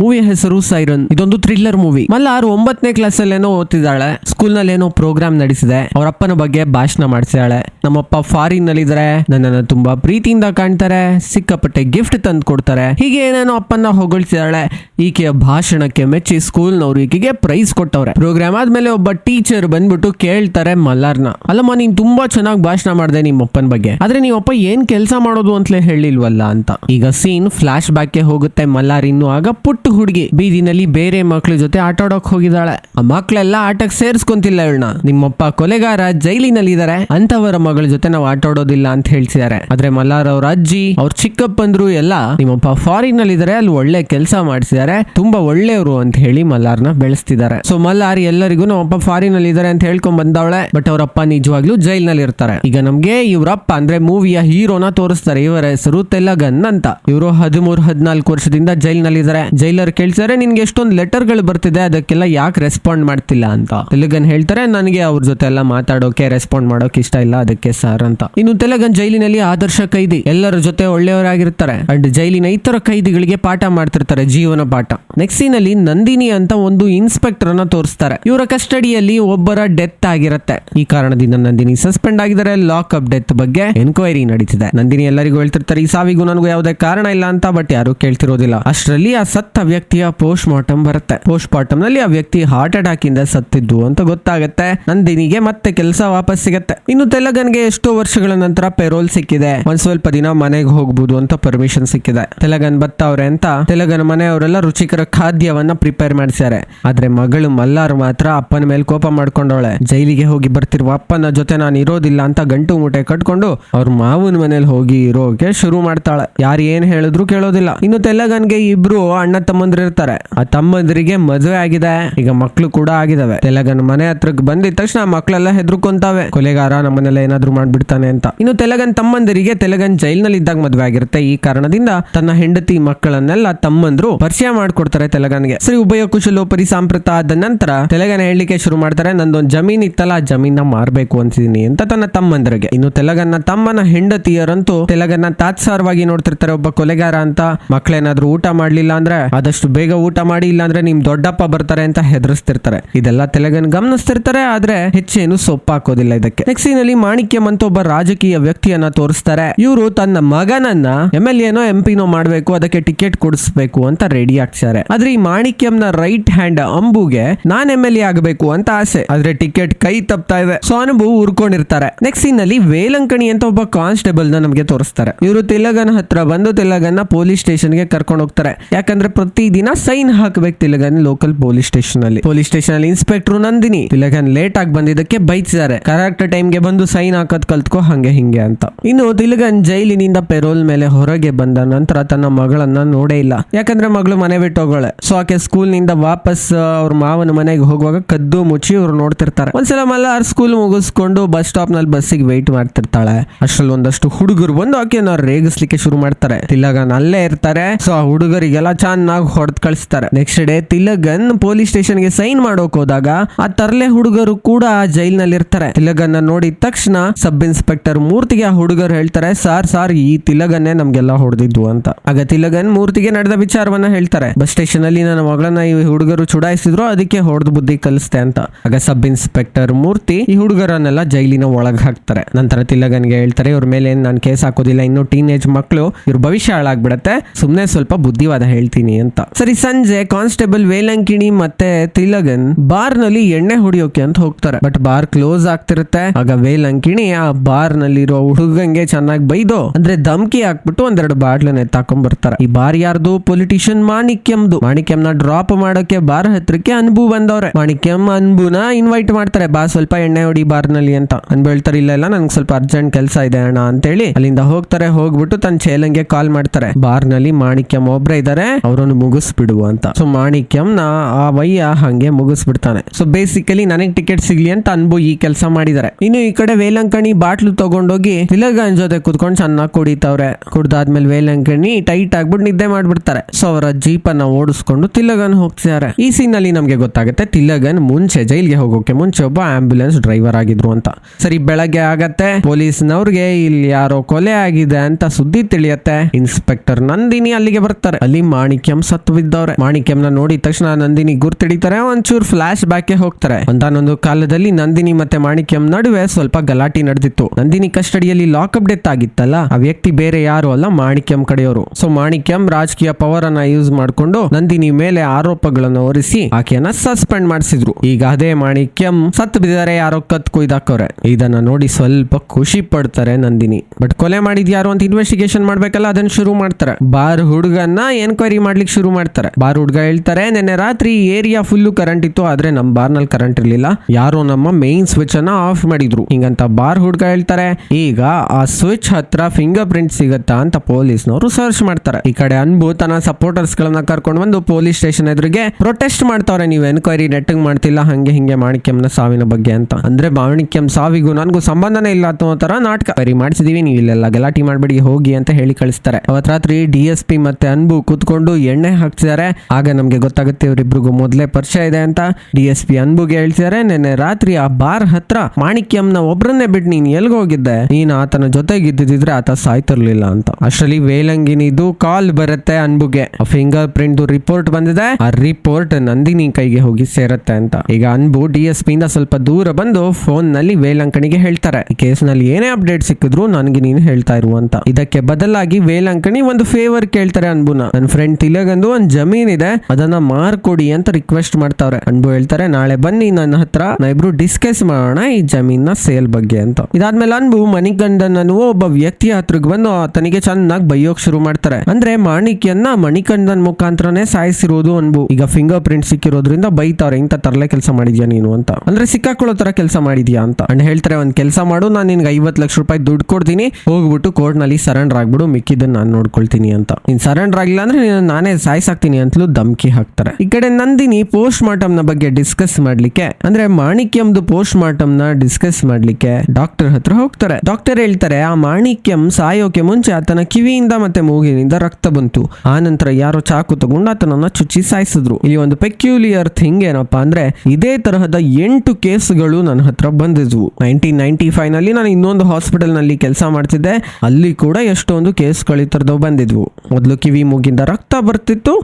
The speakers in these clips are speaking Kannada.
ಮೂವಿ ಹೆಸರು ಸೈರನ್. ಇದೊಂದು ಥ್ರಿಲ್ಲರ್ ಮೂವಿ. ಮಲ್ಲಾರ್ ಒಂಬತ್ತನೇ ಕ್ಲಾಸ್ ಅಲ್ಲಿ ಏನೋ ಓದ್ತಿದ್ದಾಳೆ. ಸ್ಕೂಲ್ನಲ್ಲಿ ಏನೋ ಪ್ರೋಗ್ರಾಮ್ ನಡೆಸಿದೆ. ಅವ್ರ ಅಪ್ಪನ ಬಗ್ಗೆ ಭಾಷಣ ಮಾಡಿಸಿದಾಳೆ ನಮ್ಮಪ್ಪ ಫಾರಿನ್ನಲ್ಲಿ ಇದಾರೆ ನನ್ನನ್ನು ತುಂಬಾ ಪ್ರೀತಿಯಿಂದ ಕಾಣ್ತಾರೆ. ಸಿಕ್ಕಾಪಟ್ಟೆ ಗಿಫ್ಟ್ ತಂದು ಕೊಡ್ತಾರೆ. ಹೀಗೆ ಏನೇನೋ ಅಪ್ಪನ ಹೊಗಳ್ತಿದ್ದಾಳೆ ಈಕೆಯ ಭಾಷಣಕ್ಕೆ ಮೆಚ್ಚಿ ಸ್ಕೂಲ್ನವ್ರು ಈಕೆಗೆ ಪ್ರೈಸ್ ಕೊಟ್ಟವ್ರೆ. ಪ್ರೋಗ್ರಾಮ್ ಆದ್ಮೇಲೆ ಒಬ್ಬ ಟೀಚರ್ ಬಂದ್ಬಿಟ್ಟು ಕೇಳ್ತಾರೆ ಮಲ್ಲಾರ್ನ. ಅಲ್ಲಮ್ಮ, ನೀನ್ ತುಂಬಾ ಚೆನ್ನಾಗಿ ಭಾಷಣ ಮಾಡಿದೆ ನಿಮ್ಮ ಅಪ್ಪನ ಬಗ್ಗೆ. ಆದ್ರೆ ನೀವಪ್ಪ ಏನ್ ಕೆಲಸ ಮಾಡೋದು ಅಂತಲೇ ಹೇಳಿಲ್ವಲ್ಲ ಅಂತ. ಈಗ ಸೀನ್ ಫ್ಲಾಶ್ ಬ್ಯಾಕ್ಗೆ ಹೋಗುತ್ತೆ. ಮಲ್ಲಾರ್ ಇನ್ನು ಆಗ ಪುಟ್ಟ ಹುಡುಗಿ. ಬೀದಿನಲ್ಲಿ ಬೇರೆ ಮಕ್ಳ ಜೊತೆ ಆಟ ಆಡೋಕ್ ಹೋಗಿದ್ದಾಳೆ. ಆ ಮಕ್ಳೆಲ್ಲ ಆಟಕ್ಕೆ ಸೇರ್ಸ್ಕೊಂತಿಲ್ಲ ಇವಳನ್ನ. ನಿಮ್ಮಪ್ಪ ಕೊಲೆಗಾರ ಜೈಲಿನಲ್ಲಿ ಇದಾರೆ ಅಂತವರ ಮಗಳ ಜೊತೆ ನಾವು ಆಟ ಆಡೋದಿಲ್ಲ ಅಂತ ಹೇಳ್ತಿದ್ದಾರೆ ಆದ್ರೆ ಮಲ್ಲಾರ್ ಅವ್ರ ಅಜ್ಜಿ, ಅವ್ರ ಚಿಕ್ಕಪ್ಪಂದ್ರು ಎಲ್ಲ ನಿಮ್ಮಪ್ಪ ಫಾರಿನ್ನಲ್ಲಿ ಇದಾರೆ ಅಲ್ಲಿ ಒಳ್ಳೆ ಕೆಲಸ ಮಾಡಿಸಿದ್ದಾರೆ ತುಂಬಾ ಒಳ್ಳೆಯವರು ಅಂತ ಹೇಳಿ ಮಲ್ಲಾರ್ನ ಬೆಳೆಸ್ತಿದ್ದಾರೆ ಸೊ ಮಲ್ಲಾರ್ ಎಲ್ಲರಿಗೂ ನಮ್ಮಪ್ಪ ಫಾರಿನ್ ಅಲ್ಲಿ ಇದಾರೆ ಅಂತ ಹೇಳ್ಕೊಂಡ್ ಬಂದವಳೆ. ಬಟ್ ಅವರಪ್ಪ ನಿಜವಾಗ್ಲೂ ಜೈಲ್ನಲ್ಲಿ ಇರ್ತಾರೆ ಈಗ ನಮ್ಗೆ ಇವರಪ್ಪ ಅಂದ್ರೆ ಮೂವಿಯ ಹೀರೋನ ತೋರಿಸ್ತಾರೆ. ಇವರ ಹೆಸರು ತೆಲಗನ್ ಅಂತ. ಇವರು ಹದಿಮೂರು, ಹದಿನಾಲ್ಕು ವರ್ಷದಿಂದ ಜೈಲ್ನಲ್ಲಿ ಇದಾರೆ ಜೈಲರ್ ಕೇಳ್ತಾರೆ ನಿನ್ಗೆ ಎಷ್ಟೊಂದು ಲೆಟರ್ಗಳು ಬರ್ತಿದೆ, ಅದಕ್ಕೆಲ್ಲ ಯಾಕೆ ರೆಸ್ಪಾಂಡ್ ಮಾಡ್ತಿಲ್ಲ ಅಂತ. ತೆಲುಗನ್ ಹೇಳ್ತಾರೆ, ನನಗೆ ಅವ್ರ ಜೊತೆ ಎಲ್ಲ ಮಾತಾಡೋಕೆ ರೆಸ್ಪಾಂಡ್ ಮಾಡೋಕೆ ಇಷ್ಟ ಇಲ್ಲ, ಅದಕ್ಕೆ ಸರ್ ಅಂತ. ಇನ್ನು ತೆಲಗನ್ ಜೈಲಿನಲ್ಲಿ ಆದರ್ಶ ಕೈದಿ. ಎಲ್ಲರ ಜೊತೆ ಒಳ್ಳೆಯವರಾಗಿರ್ತಾರೆ. ಅಂಡ್ ಜೈಲಿನ ಇತರ ಕೈದಿಗಳಿಗೆ ಪಾಠ ಮಾಡ್ತಿರ್ತಾರೆ, ಜೀವನ ಪಾಠ. ನೆಕ್ಸ್ಟ್ ಸೀನ್ ಅಲ್ಲಿ ನಂದಿನಿ ಅಂತ ಒಂದು ಇನ್ಸ್ಪೆಕ್ಟರ್ ಅನ್ನ ತೋರಿಸ್ತಾರೆ. ಇವರ ಕಸ್ಟಡಿಯಲ್ಲಿ ಒಬ್ಬರ ಡೆತ್ ಆಗಿರುತ್ತೆ. ಈ ಕಾರಣದಿಂದ ನಂದಿನಿ ಸಸ್ಪೆಂಡ್ ಆಗಿದ್ದಾರೆ. ಲಾಕ್ ಅಪ್ ಡೆತ್ ಬಗ್ಗೆ ಎನ್ಕ್ವೈರಿ ನಡೀತಿದೆ. ನಂದಿನಿ ಎಲ್ಲರಿಗೂ ಹೇಳ್ತಿರ್ತಾರೆ, ಈ ಸಾವಿಗೂ ನನಗೂ ಯಾವುದೇ ಕಾರಣ ಇಲ್ಲ ಅಂತ, ಬಟ್ ಯಾರು ಕೇಳ್ತಿರೋದಿಲ್ಲ. ಅಷ್ಟರಲ್ಲಿ ಆ ಸತ್ತ ವ್ಯಕ್ತಿಯ ಪೋಸ್ಟ್ ಮಾರ್ಟಮ್ ಬರುತ್ತೆ. ಪೋಸ್ಟ್ ಮಾರ್ಟಮ್ನಲ್ಲಿ ಆ ವ್ಯಕ್ತಿ ಹಾರ್ಟ್ ಅಟ್ಯಾಕ್ ಇಂದ ಸತ್ತಿದ್ದು ಅಂತ ಗೊತ್ತಾಗುತ್ತೆ. ನಂದಿನಿಗೆ ಮತ್ತೆ ಕೆಲಸ ವಾಪಸ್ ಸಿಗತ್ತೆ. ಇನ್ನು ತೆಲಗನ್ಗೆ ಎಷ್ಟೋ ವರ್ಷಗಳ ನಂತರ ಪೆರೋಲ್ ಸಿಕ್ಕಿದೆ. ಒಂದ್ ಸ್ವಲ್ಪ ದಿನ ಮನೆಗೆ ಹೋಗ್ಬೋದು ಅಂತ ಪರ್ಮಿಷನ್ ಸಿಕ್ಕಿದೆ. ತೆಲಗನ್ ಬತ್ತವ್ರೆ ಅಂತ ತೆಲಗನ ಮನೆಯವರೆಲ್ಲ ರುಚಿಕರ ಖಾದ್ಯವನ್ನ ಪ್ರಿಪೇರ್ ಮಾಡಿಸ್ಯಾರೆ. ಆದ್ರೆ ಮಗಳು ಮಲ್ಲಾರ್ ಮಾತ್ರ ಅಪ್ಪನ ಮೇಲೆ ಕೋಪ ಮಾಡ್ಕೊಂಡವಳೆ. ಜೈಲಿಗೆ ಹೋಗಿ ಬರ್ತಿರುವ ಅಪ್ಪನ ಜೊತೆ ನಾನು ಇರೋದಿಲ್ಲ ಅಂತ ಗಂಟು ಮೂಟೆ ಕಟ್ಕೊಂಡು ಅವ್ರ ಮಾವನ ಮನೇಲಿ ಹೋಗಿ ಇರೋಕೆ ಶುರು ಮಾಡ್ತಾಳೆ. ಯಾರು ಏನ್ ಹೇಳಿದ್ರು ಕೇಳೋದಿಲ್ಲ. ಇನ್ನು ತೆಲಗನ್ಗೆ ಇಬ್ರು ಅಣ್ಣ ತಮ್ಮಂದ್ರು ಇರ್ತಾರೆ. ಆ ತಮ್ಮಂದ್ರಿಗೆ ಮದುವೆ ಆಗಿದೆ. ಈಗ ಮಕ್ಳು ಕೂಡ ಆಗಿದಾವೆ. ತೆಲಗನ್ ಮನೆ ಹತ್ರಕ್ಕೆ ಬಂದಿದ ತಕ್ಷಣ ಮಕ್ಕಳೆಲ್ಲ ಹೆದರ್ಕೊಂತಾವೆ. ಕೊಲೆಗಾರ ನಮ್ಮನೆಲ್ಲ ಏನಾದ್ರು ಮಾಡ್ಬಿಡ್ತಾನೆ ಅಂತ. ಇನ್ನು ತೆಲಗನ್ ತಮ್ಮಂದಿರಿಗೆ ತೆಲಗನ್ ಜೈಲ್ನಲ್ಲಿ ಇದ್ದಾಗ ಮದುವೆ ಆಗಿರುತ್ತೆ. ಈ ಕಾರಣದಿಂದ ತನ್ನ ಹೆಂಡತಿ ಮಕ್ಕಳನ್ನೆಲ್ಲ ತಮ್ಮಂದ್ರು ಪರಿಚಯ ಮಾಡ್ಕೊಡ್ತಾರೆ ತೆಲಗನ್ಗೆ. ಸರಿ ಉಭಯ ಕುಶಲೋಪರಿ ಸಾಂಪ್ರತ ಆದ ನಂತರ ತೆಲಗನ ಹೇಳಲಿಕ್ಕೆ ಶುರು ಮಾಡ್ತಾರೆ, ನಂದೊಂದು ಜಮೀನ್ ಇತ್ತಲ್ಲ, ಆ ಜಮೀನ ಮಾರ್ಬೇಕು ಅಂತಿದೀನಿ ಅಂತ ತನ್ನ ತಮ್ಮಂದ್ರಿಗೆ. ಇನ್ನು ತೆಲಗನ್ನ ತಮ್ಮನ ಹೆಂಡತಿಯರಂತೂ ತೆಲಗನ್ನ ತಾತ್ಸಾರವಾಗಿ ನೋಡ್ತಿರ್ತಾರೆ, ಒಬ್ಬ ಕೊಲೆಗಾರ ಅಂತ ಮಕ್ಕಳೇನಾದ್ರೂ ಊಟ ಮಾಡ್ಲಿಲ್ಲ ಅಂದ್ರೆ ಆದಷ್ಟು ಬೇಗ ಊಟ ಮಾಡಿ ಇಲ್ಲ ಅಂದ್ರೆ ನಿಮ್ ದೊಡ್ಡಪ್ಪ ಬರ್ತಾರೆ ಅಂತ ಹೆದರಿಸ್ತಿರ್ತಾರೆ. ಇದೆಲ್ಲ ತೆಲಗನ್ ಗಮನಿಸ್ತಿರ್ತಾರೆ, ಆದ್ರೆ ಹೆಚ್ಚೇನು ಸೊಪ್ಪು ಹಾಕೋದಿಲ್ಲ ಇದಕ್ಕೆ. ನೆಕ್ಸ್ಟ್ ಸೀನಲ್ಲಿ ಮಾಣಿಕ್ಯಂ ಅಂತ ಒಬ್ಬ ರಾಜಕೀಯ ವ್ಯಕ್ತಿಯನ್ನ ತೋರಿಸ್ತಾರೆ. ಇವರು ತನ್ನ ಮಗನನ್ನ ಎಂ ಎಲ್ ಎನೋ ಎಂ ಪಿನೋ ಮಾಡ್ಬೇಕು, ಅದಕ್ಕೆ ಟಿಕೆಟ್ ಕೊಡಿಸ್ಬೇಕು ಅಂತ ರೆಡಿ ಆಗ್ತಾರೆ. ಆದ್ರೆ ಈ ಮಾಣಿಕ್ಯಂನ ರೈಟ್ ಹ್ಯಾಂಡ್ ಅಂಬುಗೆ ನಾನ್ ಎಂ ಎಲ್ ಎ ಆಗಬೇಕು ಅಂತ ಆಸೆ. ಆದ್ರೆ ಟಿಕೆಟ್ ಕೈ ತಪ್ತಾ ಇದೆ. ಸೊ ಅನುಭವ ಉರ್ಕೊಂಡಿರ್ತಾರೆ ನೆಕ್ಸ್ಟ್ ಸೀನ್ ಅಲ್ಲಿ ವೇಲಂಕಣಿ ಅಂತ ಒಬ್ಬ ಕಾನ್ಸ್ಟೇಬಲ್ನ ನಮಗೆ ತೋರಿಸ್ತಾರೆ. ಇವರು ತಿಲಗನ್ ಹತ್ರ ಬಂದು ತಿಲಗನ್ನ ಪೊಲೀಸ್ ಸ್ಟೇಷನ್ಗೆ ಕರ್ಕೊಂಡು ಹೋಗ್ತಾರೆ. ಯಾಕಂದ್ರೆ ಪ್ರತಿದಿನ ಸೈನ್ ಹಾಕಬೇಕು ತಿಲಗನ್ ಲೋಕಲ್ ಪೊಲೀಸ್ ಸ್ಟೇಷನ್ ಅಲ್ಲಿ. ಪೊಲೀಸ್ ಸ್ಟೇಷನ್ ಅಲ್ಲಿ ಇನ್ಸ್ಪೆಕ್ಟರ್ ನಂದಿನಿ. ತಿಲಗನ್ ಲೇಟ್ ಆಗಿ ಬಂದಿದ್ದಕ್ಕೆ ಬೈತಿದ್ದಾರೆ. ಕರೆಕ್ಟ್ ಟೈಮ್ಗೆ ಬಂದು ಸೈನ್ ಹಾಕೋದ್ ಕಲ್ತ್ಕೋ ಹಂಗೆ ಹಿಂಗೆ ಅಂತ. ಇನ್ನು ತಿಲಗನ್ ಜೈಲಿನಿಂದ ಪೆರೋಲ್ ಮೇಲೆ ಹೊರಗೆ ಬಂದ ನಂತರ ತನ್ನ ಮಗಳನ್ನ ನೋಡೇ ಇಲ್ಲ. ಯಾಕಂದ್ರೆ ಮಗಳು ಮನೆ ಬಿಟ್ಟು ಹೋಗೋಳೆ ಸೊ ಆಕೆ ಸ್ಕೂಲ್ನಿಂದ ವಾಪಸ್ ಅವ್ರ ಮಾವನ ಮನೆಗೆ ಹೋಗುವಾಗ ಕದ್ದು ಮುಚ್ಚಿ ಅವ್ರು ನೋಡ್ತಿರ್ತಾರೆ. ಒಂದ್ಸಲ ಮಲ್ಲಾರ್ ಸ್ಕೂಲ್ ಮುಗಿಸ್ಕೊಂಡು ಬಸ್ ಸ್ಟಾಪ್ನಲ್ಲಿ ಬಸ್ಸಿಗೆ ವೆಯ್ಟ್ ಮಾಡ್ತಿರ್ತಾಳೆ. ಅಷ್ಟ್ರಲ್ಲಿ ಒಂದಷ್ಟು ಹುಡುಗರು ಬಂದು ಆಕೆನ ರೇಗಿಸ್ಲಿಕ್ಕೆ ಶುರು ಮಾಡ್ತಾರೆ. ತಿಲಗನ್ ಅಲ್ಲೇ ಇರ್ತಾರೆ. ಸೊ ಆ ಹುಡುಗರಿಗೆಲ್ಲ ಚೆನ್ನಾಗಿ ಹೊಡೆದ್ ಕಳಿಸ್ತಾರೆ. ನೆಕ್ಸ್ಟ್ ಡೇ ತಿಲಗನ್ ಪೊಲೀಸ್ ಸ್ಟೇಷನ್ಗೆ ಸೈನ್ ಮಾಡೋಕ್ ಹೋದಾಗ ಆ ತರಲೆ ಹುಡುಗರು ಕೂಡ ಜೈಲ್ನಲ್ಲಿ ಇರ್ತಾರೆ. ತಿಲಗನ್ನ ನೋಡಿದ ತಕ್ಷಣ ಸಬ್ ಇನ್ಸ್ಪೆಕ್ಟರ್ ಮೂರ್ತಿಗೆ ಆ ಹುಡುಗರು ಹೇಳ್ತಾರೆ, ಸಾರ್ ಸಾರ್, ಈ ತಿಲಗನ್ನೇ ನಮ್ಗೆಲ್ಲ ಹೊಡೆದಿದ್ದು ಅಂತ. ಆಗ ತಿಲಗನ್ ಮೂರ್ತಿಗೆ ನಡೆದ ವಿಚಾರವನ್ನ ಹೇಳ್ತಾರೆ. ಬಸ್ ಸ್ಟೇಷನ್ ಅಲ್ಲಿ ನನ್ನ ಮಗಳನ್ನ ಈ ಹುಡುಗರು ಚುಡಾಯಿಸಿದ್ರು, ಅದಕ್ಕೆ ಹೊಡೆದು ಬುದ್ಧಿ ಕಲಿಸ್ತೆ ಅಂತ. ಆಗ ಸಬ್ ಇನ್ಸ್ಪೆಕ್ಟರ್ ಮೂರ್ತಿ ಈ ಹುಡುಗರನ್ನೆಲ್ಲ ಜೈಲಿನ ಒಳಗ್ ಹಾಕ್ತಾರೆ. ನಂತರ ತಿಲಗನ್ಗೆ ಹೇಳ್ತಾರೆ, ಇವ್ರ ಮೇಲೆ ನಾನು ಕೇಸ್ ಹಾಕೋದಿಲ್ಲ, ಇನ್ನು ಟೀನೇಜ್ ಮಕ್ಕಳು ಇವ್ರ ಭವಿಷ್ಯ ಹಾಳಾಗ್ಬಿಡತ್ತೆ. ಸುಮ್ನೆ ಸ್ವಲ್ಪ ಬುದ್ಧಿವಾದ ಹೇಳ್ತೀನಿ ಅಂತ. ಸರಿ, ಸಂಜೆ ಕಾನ್ಸ್ಟೇಬಲ್ ವೇಲಂಕಿಣಿ ಮತ್ತೆ ತಿಲಗನ್ ಬಾರ್ನಲ್ಲಿ ಎಣ್ಣೆ ಹೊಡಿಯೋಕೆ ಅಂತ ಹೋಗ್ತಾರೆ. ಬಟ್ ಬಾರ್ ಕ್ಲೋಸ್ ಆಗ್ತಿರುತ್ತೆ. ಆಗ ವೇಲಂಕಿಣಿ ಆ ಬಾರ್ ನಲ್ಲಿರೋ ಹುಡುಗಂಗೆ ಚೆನ್ನಾಗಿ ಬೈದು, ಅಂದ್ರೆ ಧಮ್ಕಿ ಹಾಕ್ಬಿಟ್ಟು ಒಂದೆರಡು ಬಾಟ್ಲನ್ನ ಎತ್ತಾಕೊಂಡ್ ಬರ್ತಾರೆ ಈ ಬಾರ್ ಯಾರ್ದು? ಪೊಲಿಟಿಷಿಯನ್ ಮಾಣಿಕ್ಯಂದು. ಮಾಣಿಕ್ಯಂನ ಡ್ರಾಪ್ ಮಾಡೋಕೆ ಬಾರ್ ಹತ್ರಕ್ಕೆ ಅನ್ಬು ಬಂದವ್ರೆ. ಮಾಣಿಕ್ಯಂ ಅನ್ಬುನ ಇನ್ವೈಟ್ ಮಾಡ್ತಾರೆ. ಬಾ, ಸ್ವಲ್ಪ ಎಣ್ಣೆ ಹೊಡಿ ಬಾರ್ನಲ್ಲಿ ಅಂತ. ಅನ್ಬು ಇಲ್ಲ ಇಲ್ಲ ನನ್ಗೆ ಸ್ವಲ್ಪ ಅರ್ಜೆಂಟ್ ಕೆಲಸ ಇದೆ ಅಣ್ಣ ಅಂತೇಳಿ ಅಲ್ಲಿಂದ ಹೋಗ್ತಾರೆ. ಹೋಗ್ಬಿಟ್ಟು ತನ್ನ ಚೇಲಂಗೆ ಕಾಲ್ ಮಾಡ್ತಾರೆ. ಬಾರ್ನಲ್ಲಿ ಮಾಣಿಕ್ಯಂ ಒಬ್ರೆ ಇದಾರೆ. ಅವರನ್ನು ಮುಗಿಸ್ಬಿಡು ಅಂತ ಸೊ ಮಾಣಿಕ್ಯಂನ ಆ ವಯ್ಯ ಹಂಗೆ ಮುಗಿಸ್ಬಿಡ್ತಾನೆ. ಸೊ ಬೇಸಿಕಲಿ ನನಗೆ ಟಿಕೆಟ್ ಸಿಗ್ಲಿ ಅಂತ ಅನ್ಬು ಈ ಕೆಲಸ ಮಾಡಿದ್ದಾರೆ ಇನ್ನು ಈ ಕಡೆ ವೇಲಂಕಣಿ ಬಾಟ್ಲು ತಗೊಂಡೋಗಿ ತಿಲಗನ್ ಜೊತೆ ಕುತ್ಕೊಂಡು ಚೆನ್ನಾಗಿ ಕುಡಿತವ್ರೆ. ಕುಡ್ದಾದ್ಮೇಲೆ ವೇಲಂಕಣಿ ಟೈಟ್ ಆಗ್ಬಿಟ್ಟು ನಿದ್ದೆ ಮಾಡ್ಬಿಡ್ತಾರೆ. ಸೊ ಅವರ ಜೀಪನ್ನ ಓಡಿಸ್ಕೊಂಡು ತಿಲಗನ್ ಹೋಗ್ತಿದ್ದಾರೆ. ಈ ಸೀನ್ ಅಲ್ಲಿ ನಮ್ಗೆ ಗೊತ್ತಾಗುತ್ತೆ, ತಿಲಗನ್ ಮುಂಚೆ ಜೈಲ್ಗೆ ಹೋಗೋಕೆ ಮುಂಚೆ ಒಬ್ಬ ಆಂಬ್ಯುಲೆನ್ಸ್ ಡ್ರೈವರ್ ಆಗಿದ್ರು ಅಂತ. ಸರಿ, ಬೆಳಗ್ಗೆ ಆಗತ್ತೆ, ಪೊಲೀಸ್ನವ್ರಿಗೆ ಇಲ್ಲಿ ಯಾರೋ ಕೊಲೆ ಆಗಿದೆ ಅಂತ ಸುದ್ದಿ ತಿಳಿಯತ್ತೆ. ಇನ್ಸ್ಪೆಕ್ಟರ್ ನಂದಿನಿ ಅಲ್ಲಿಗೆ ಬರ್ತಾರೆ. ಅಲ್ಲಿ ಮಾಣಿಕ್ಯಂ ಸತ್ತು ಬಿದ್ದವ್ರೆ ಮಾಣಿಕ್ಯಂನ ನೋಡಿದ ತಕ್ಷಣ ನಂದಿನಿ ಗುರ್ತಿಡಿತಾರೆ, ಒಂಚೂರು ಫ್ಲಾಶ್ ಬ್ಯಾಕ್ ಹೋಗ್ತಾರೆ. ಒಂದಾನೊಂದು ಕಾಲದಲ್ಲಿ ನಂದಿನಿ ಮತ್ತೆ ಮಾಣಿಕ್ಯಂ ನಡುವೆ ಸ್ವಲ್ಪ ಗಲಾಟಿ ನಡೆದಿತ್ತು. ನಂದಿನಿ ಕಸ್ಟಡಿಯಲ್ಲಿ ಲಾಕಪ್ ಡೆತ್ ಆಗಿತ್ತಲ್ಲ, ಆ ವ್ಯಕ್ತಿ ಬೇರೆ ಯಾರು ಅಲ್ಲ ಮಾಣಿಕ್ಯಂ ಕಡೆಯವರು. ಸೊ ಮಾಣಿಕ್ಯಂ ರಾಜಕೀಯ ಪವರ್ ಅನ್ನ ಯೂಸ್ ಮಾಡ್ಕೊಂಡು ನಂದಿನಿ ಮೇಲೆ ಆರೋಪಗಳನ್ನು ಹೊರಿಸಿ ಆಕೆಯನ್ನ ಸಸ್ಪೆಂಡ್ ಮಾಡಿಸಿದ್ರು. ಈಗ ಅದೇ ಮಾಣಿಕ್ಯಂ ಸತ್ತು ಬಿದ್ದಾರೆ ಯಾರೋ ಕತ್ ಕುಯ್ದಾಕವ್ರೆ. ಇದನ್ನ ನೋಡಿ ಸ್ವಲ್ಪ ಖುಷಿ ಪಡ್ತಾರೆ ನಂದಿನಿ. ಬಟ್ ಕೊಲೆ ಮಾಡಿದ್ ಯಾರು ಅಂತ ಇನ್ವೆಸ್ಟಿಗೇಷನ್ ಮಾಡ್ಬೇಕಲ್ಲ, ಅದನ್ನ ಶುರು ಮಾಡ್ತಾರೆ. ಬಾರ್ ಹುಡುಗನ್ನ ಎನ್ಕ್ವೈರಿ ಮಾಡ್ಲಿಕ್ಕೆ ಶುರು ಮಾಡ್ತಾರೆ. ಬಾರ್ ಹುಡ್ಗ ಹೇಳ್ತಾರೆ, ನಿನ್ನೆ ರಾತ್ರಿ ಏರಿಯಾ ಫುಲ್ ಕರೆಂಟ್ ಇತ್ತು, ಆದ್ರೆ ನಮ್ ಬಾರ್ನಲ್ಲಿ ಕರೆಂಟ್ ಇರ್ಲಿಲ್ಲ. ಯಾರೋ ನಮ್ಮ ಮೇನ್ ಸ್ವಿಚ್ ಅನ್ನ ಆಫ್ ಮಾಡಿದ್ರು. ಹಿಂಗಂತ ಬಾರ್ ಹುಡ್ಗ ಹೇಳ್ತಾರೆ, ಈಗ ಆ ಸ್ವಿಚ್ ಹತ್ರ ಫಿಂಗರ್ ಪ್ರಿಂಟ್ ಸಿಗತ್ತಾ ಅಂತ ಪೊಲೀಸ್ನವರು ಸರ್ಚ್ ಮಾಡ್ತಾರೆ. ಈ ಕಡೆ ಅನ್ಬು ತನ್ನ ಸಪೋರ್ಟರ್ಸ್ ಗಳನ್ನ ಕರ್ಕೊಂಡು ಬಂದು ಪೊಲೀಸ್ ಸ್ಟೇಷನ್ ಎದುರಿಗೆ ಪ್ರೊಟೆಸ್ಟ್ ಮಾಡ್ತಾವ್ರೆ ನೀವು ಎನ್ಕ್ವೈರಿ ನೆಟ್ಟಿಂಗ್ ಮಾಡ್ತಿಲ್ಲ, ಹಂಗೆ ಹಿಂಗೆ ಮಾಣಿಕ್ಯಂನ ಸಾವಿನ ಬಗ್ಗೆ ಅಂತ. ಅಂದ್ರೆ ಮಾಣಿಕ್ಯಂ ಸಾವಿಗೂ ನನಗೂ ಸಂಬಂಧನೇ ಇಲ್ಲ ಅನ್ನೋ ತರ ನಾಟಕ. ಸರಿ, ಮಾಡಿಸಿದೀವಿ ನೀವು ಇಲ್ಲೆಲ್ಲ ಗಲಾಟಿ ಮಾಡಬೇಡಿ, ಹೋಗಿ ಅಂತ ಹೇಳಿ ಕಳಿಸ್ತಾರೆ. ಅವತ್ ರಾತ್ರಿ ಡಿ ಎಸ್ ಪಿ ಮತ್ತೆ ಅನ್ಬು ಕೂತ್ಕೊಂಡು ಎಣ್ಣೆ ಹಾಕ್ತಿದ್ದಾರೆ ಆಗ ನಮ್ಗೆ ಗೊತ್ತಾಗುತ್ತೆ ಇವರಿಬ್ರಿಗೂ ಮೊದಲೇ ಪರಿಚಯ ಇದೆ ಅಂತ ಡಿ ಎಸ್ ಪಿ ಅನ್ಬುಗೆ ಹೇಳ್ತಿದ್ದಾರೆ ನಿನ್ನೆ ರಾತ್ರಿ ಆ ಬಾರ್ ಹತ್ರ ಮಾಣಿಕ್ಯಂನ ಒಬ್ರನ್ನೇ ಬಿಟ್ಟು ನೀನ್ ಎಲ್ಗೋಗಿದ್ದೆ ನೀನ್ ಆತನ ಜೊತೆಗಿದ್ದಿದ್ರೆ ಆತ ಸಾಯ್ತಿರ್ಲಿಲ್ಲ ಅಂತ. ಅಷ್ಟರಲ್ಲಿ ವೇಲಂಗಿನಿದು ಕಾಲ್ ಬರುತ್ತೆ ಅನ್ಬುಗೆ. ಫಿಂಗರ್ ಪ್ರಿಂಟ್ ರಿಪೋರ್ಟ್ ಬಂದಿದೆ. ಆ ರಿಪೋರ್ಟ್ ನಂದಿನಿ ಕೈಗೆ ಹೋಗಿ ಸೇರುತ್ತೆ ಅಂತ. ಈಗ ಅನ್ಬು ಡಿ ಎಸ್ ಪಿ ಇಂದ ಸ್ವಲ್ಪ ದೂರ ಬಂದು ಫೋನ್ನಲ್ಲಿ ವೇಲಂಕಣಿಗೆ ಹೇಳ್ತಾರೆ. ಕೇಸ್ನಲ್ಲಿ ಏನೇ ಅಪ್ಡೇಟ್ ಸಿಕ್ಕಿದ್ರು ನನಗೆ ನೀನು ಹೇಳ್ತಾ ಇರು ಅಂತ. ಇದಕ್ಕೆ ಬದಲಾಗಿ ವೇಲಂಕಣಿ ಒಂದು ಫೇವರ್ ಕೇಳ್ತಾರೆ ಅನ್ಬುನ. ನನ್ನ ಫ್ರೆಂಡ್ ತಿಲಗಂದು ಒಂದ್ ಜಮೀನ್ ಅದನ್ನ ಮಾರ್ಕೊಡಿ ಅಂತ ರಿಕ್ವೆಸ್ಟ್ ಮಾಡ್ತಾವ್ರೆ. ಅನ್ಬು ಹೇಳ್ತಾರೆ, ನಾಳೆ ಬನ್ನಿ ನನ್ನ ಹತ್ರ ಇಬ್ರು ಡಿಸ್ಕಸ್ ಮಾಡೋಣ ಈ ಜಮೀನ್ ಸೇಲ್ ಬಗ್ಗೆ ಅಂತ. ಇದಾದ್ಮೇಲೆ ಅನ್ಬು ಮಣಿಕಂಡನ್ ಅನ್ನುವ ಒಬ್ಬ ವ್ಯಕ್ತಿಯ ಹತ್ರಕ್ಕೆ ಬಂದು ಆತನಿಗೆ ಚೆನ್ನಾಗಿ ಬೈಯೋಕ್ ಶುರು ಮಾಡ್ತಾರೆ. ಅಂದ್ರೆ ಮಾಣಿಕ್ಯನ್ನ ಮಣಿಕಂಡನ್ ಮುಖಾಂತರನೇ ಸಾಯಿಸಿರೋದು ಅನ್ಬು. ಈಗ ಫಿಂಗರ್ ಪ್ರಿಂಟ್ ಸಿಕ್ಕಿರೋದ್ರಿಂದ ಬೈತಾವ್ರೆ ಇಂತ ತರಲೆ ಕೆಲಸ ಮಾಡಿದ್ಯಾ ನೀನು ಅಂತ. ಅಂದ್ರೆ ಸಿಕ್ಕಾಕೊಳ್ಳೋ ತರ ಕೆಲಸ ಮಾಡಿದ್ಯಾ ಅಂತ. ಅಂಡ್ ಹೇಳ್ತಾರೆ, ಒಂದ್ ಕೆಲಸ ಮಾಡು, ನಾನು ನಿನ್ಗೆ ಐವತ್ ಲಕ್ಷ ರೂಪಾಯಿ ದುಡ್ಡು ಕೊಡ್ತೀನಿ. ಹೋಗ್ಬಿಟ್ಟು ಕೋರ್ಟ್ನಲ್ಲಿ ಸರೆಂಡರ್ ಆಗ್ಬಿಡು, ಮಿಕ್ಕಿದ್ದನ್ನ ನಾನು ನೋಡ್ಕೊಳ್ತೀನಿ ಅಂತ. ನೀನ್ ಸರೆಂಡರ್ ಆಗಿಲ್ಲ ಅಂದ್ರೆ ನಾನೇ ಸಾಯ್ಸಾಕ್ತೀನಿ ಅಂತಲೂ ಧಮಕಿ ಹಾಕ್ತಾರೆ. ಈ ಕಡೆ ನಂದಿನಿ ಪೋಸ್ಟ್ ಮಾರ್ಟಮ್ನ ಬಗ್ಗೆ ಡಿಸ್ಕಸ್ ಮಾಡ್ಲಿಕ್ಕೆ, ಅಂದ್ರೆ ಮಾಣಿಕ್ಯಂದು ಪೋಸ್ಟ್ ಮಾರ್ಟಮ್ನ ಡಿಸ್ಕಸ್ ಮಾಡ್ಲಿಕ್ಕೆ ಡಾಕ್ಟರ್ ಹತ್ರ ಹೋಗ್ತಾರೆ. ಡಾಕ್ಟರ್ ಹೇಳ್ತಾರೆ, ಆ ಮಾಣಿಕ್ಯಂ ಸಾಯೋಕೆ ಮುಂಚೆ ಆತನ ಕಿವಿಯಿಂದ ಮತ್ತೆ ಮೂಗಿನಿಂದ ರಕ್ತ ಬಂತು. ಆ ನಂತರ ಯಾರೋ ಚಾಕು ತಗೊಂಡು ಆತನನ್ನ ಚುಚ್ಚಿ ಸಾಯಿಸಿದ್ರು. ಇಲ್ಲಿ ಒಂದು ಪೆಕ್ಯುಲಿಯರ್ ಥಿಂಗ್ ಏನಪ್ಪಾ ಅಂದ್ರೆ, ಇದೇ ತರಹದ ಎಂಟು ಕೇಸ್ಗಳು ನನ್ನ ಹತ್ರ ಬಂದಿದ್ವು. ನೈನ್ಟೀನ್ ನೈನ್ಟಿ ಫೈವ್ನಲ್ಲಿ ನಾನು ಇನ್ನೊಂದು ಹಾಸ್ಪಿಟಲ್ನಲ್ಲಿ ಕೆಲಸ ಮಾಡ್ತಿದ್ದೆ. ಅಲ್ಲಿ ಕೂಡ ಎಷ್ಟೊಂದು ಕೇಸ್ಗಳು ಈ ತರದವು ಬಂದಿದ್ವು. ಮೊದಲು ಕಿವಿ, ಮೂಗಿಂದ ರಕ್ತ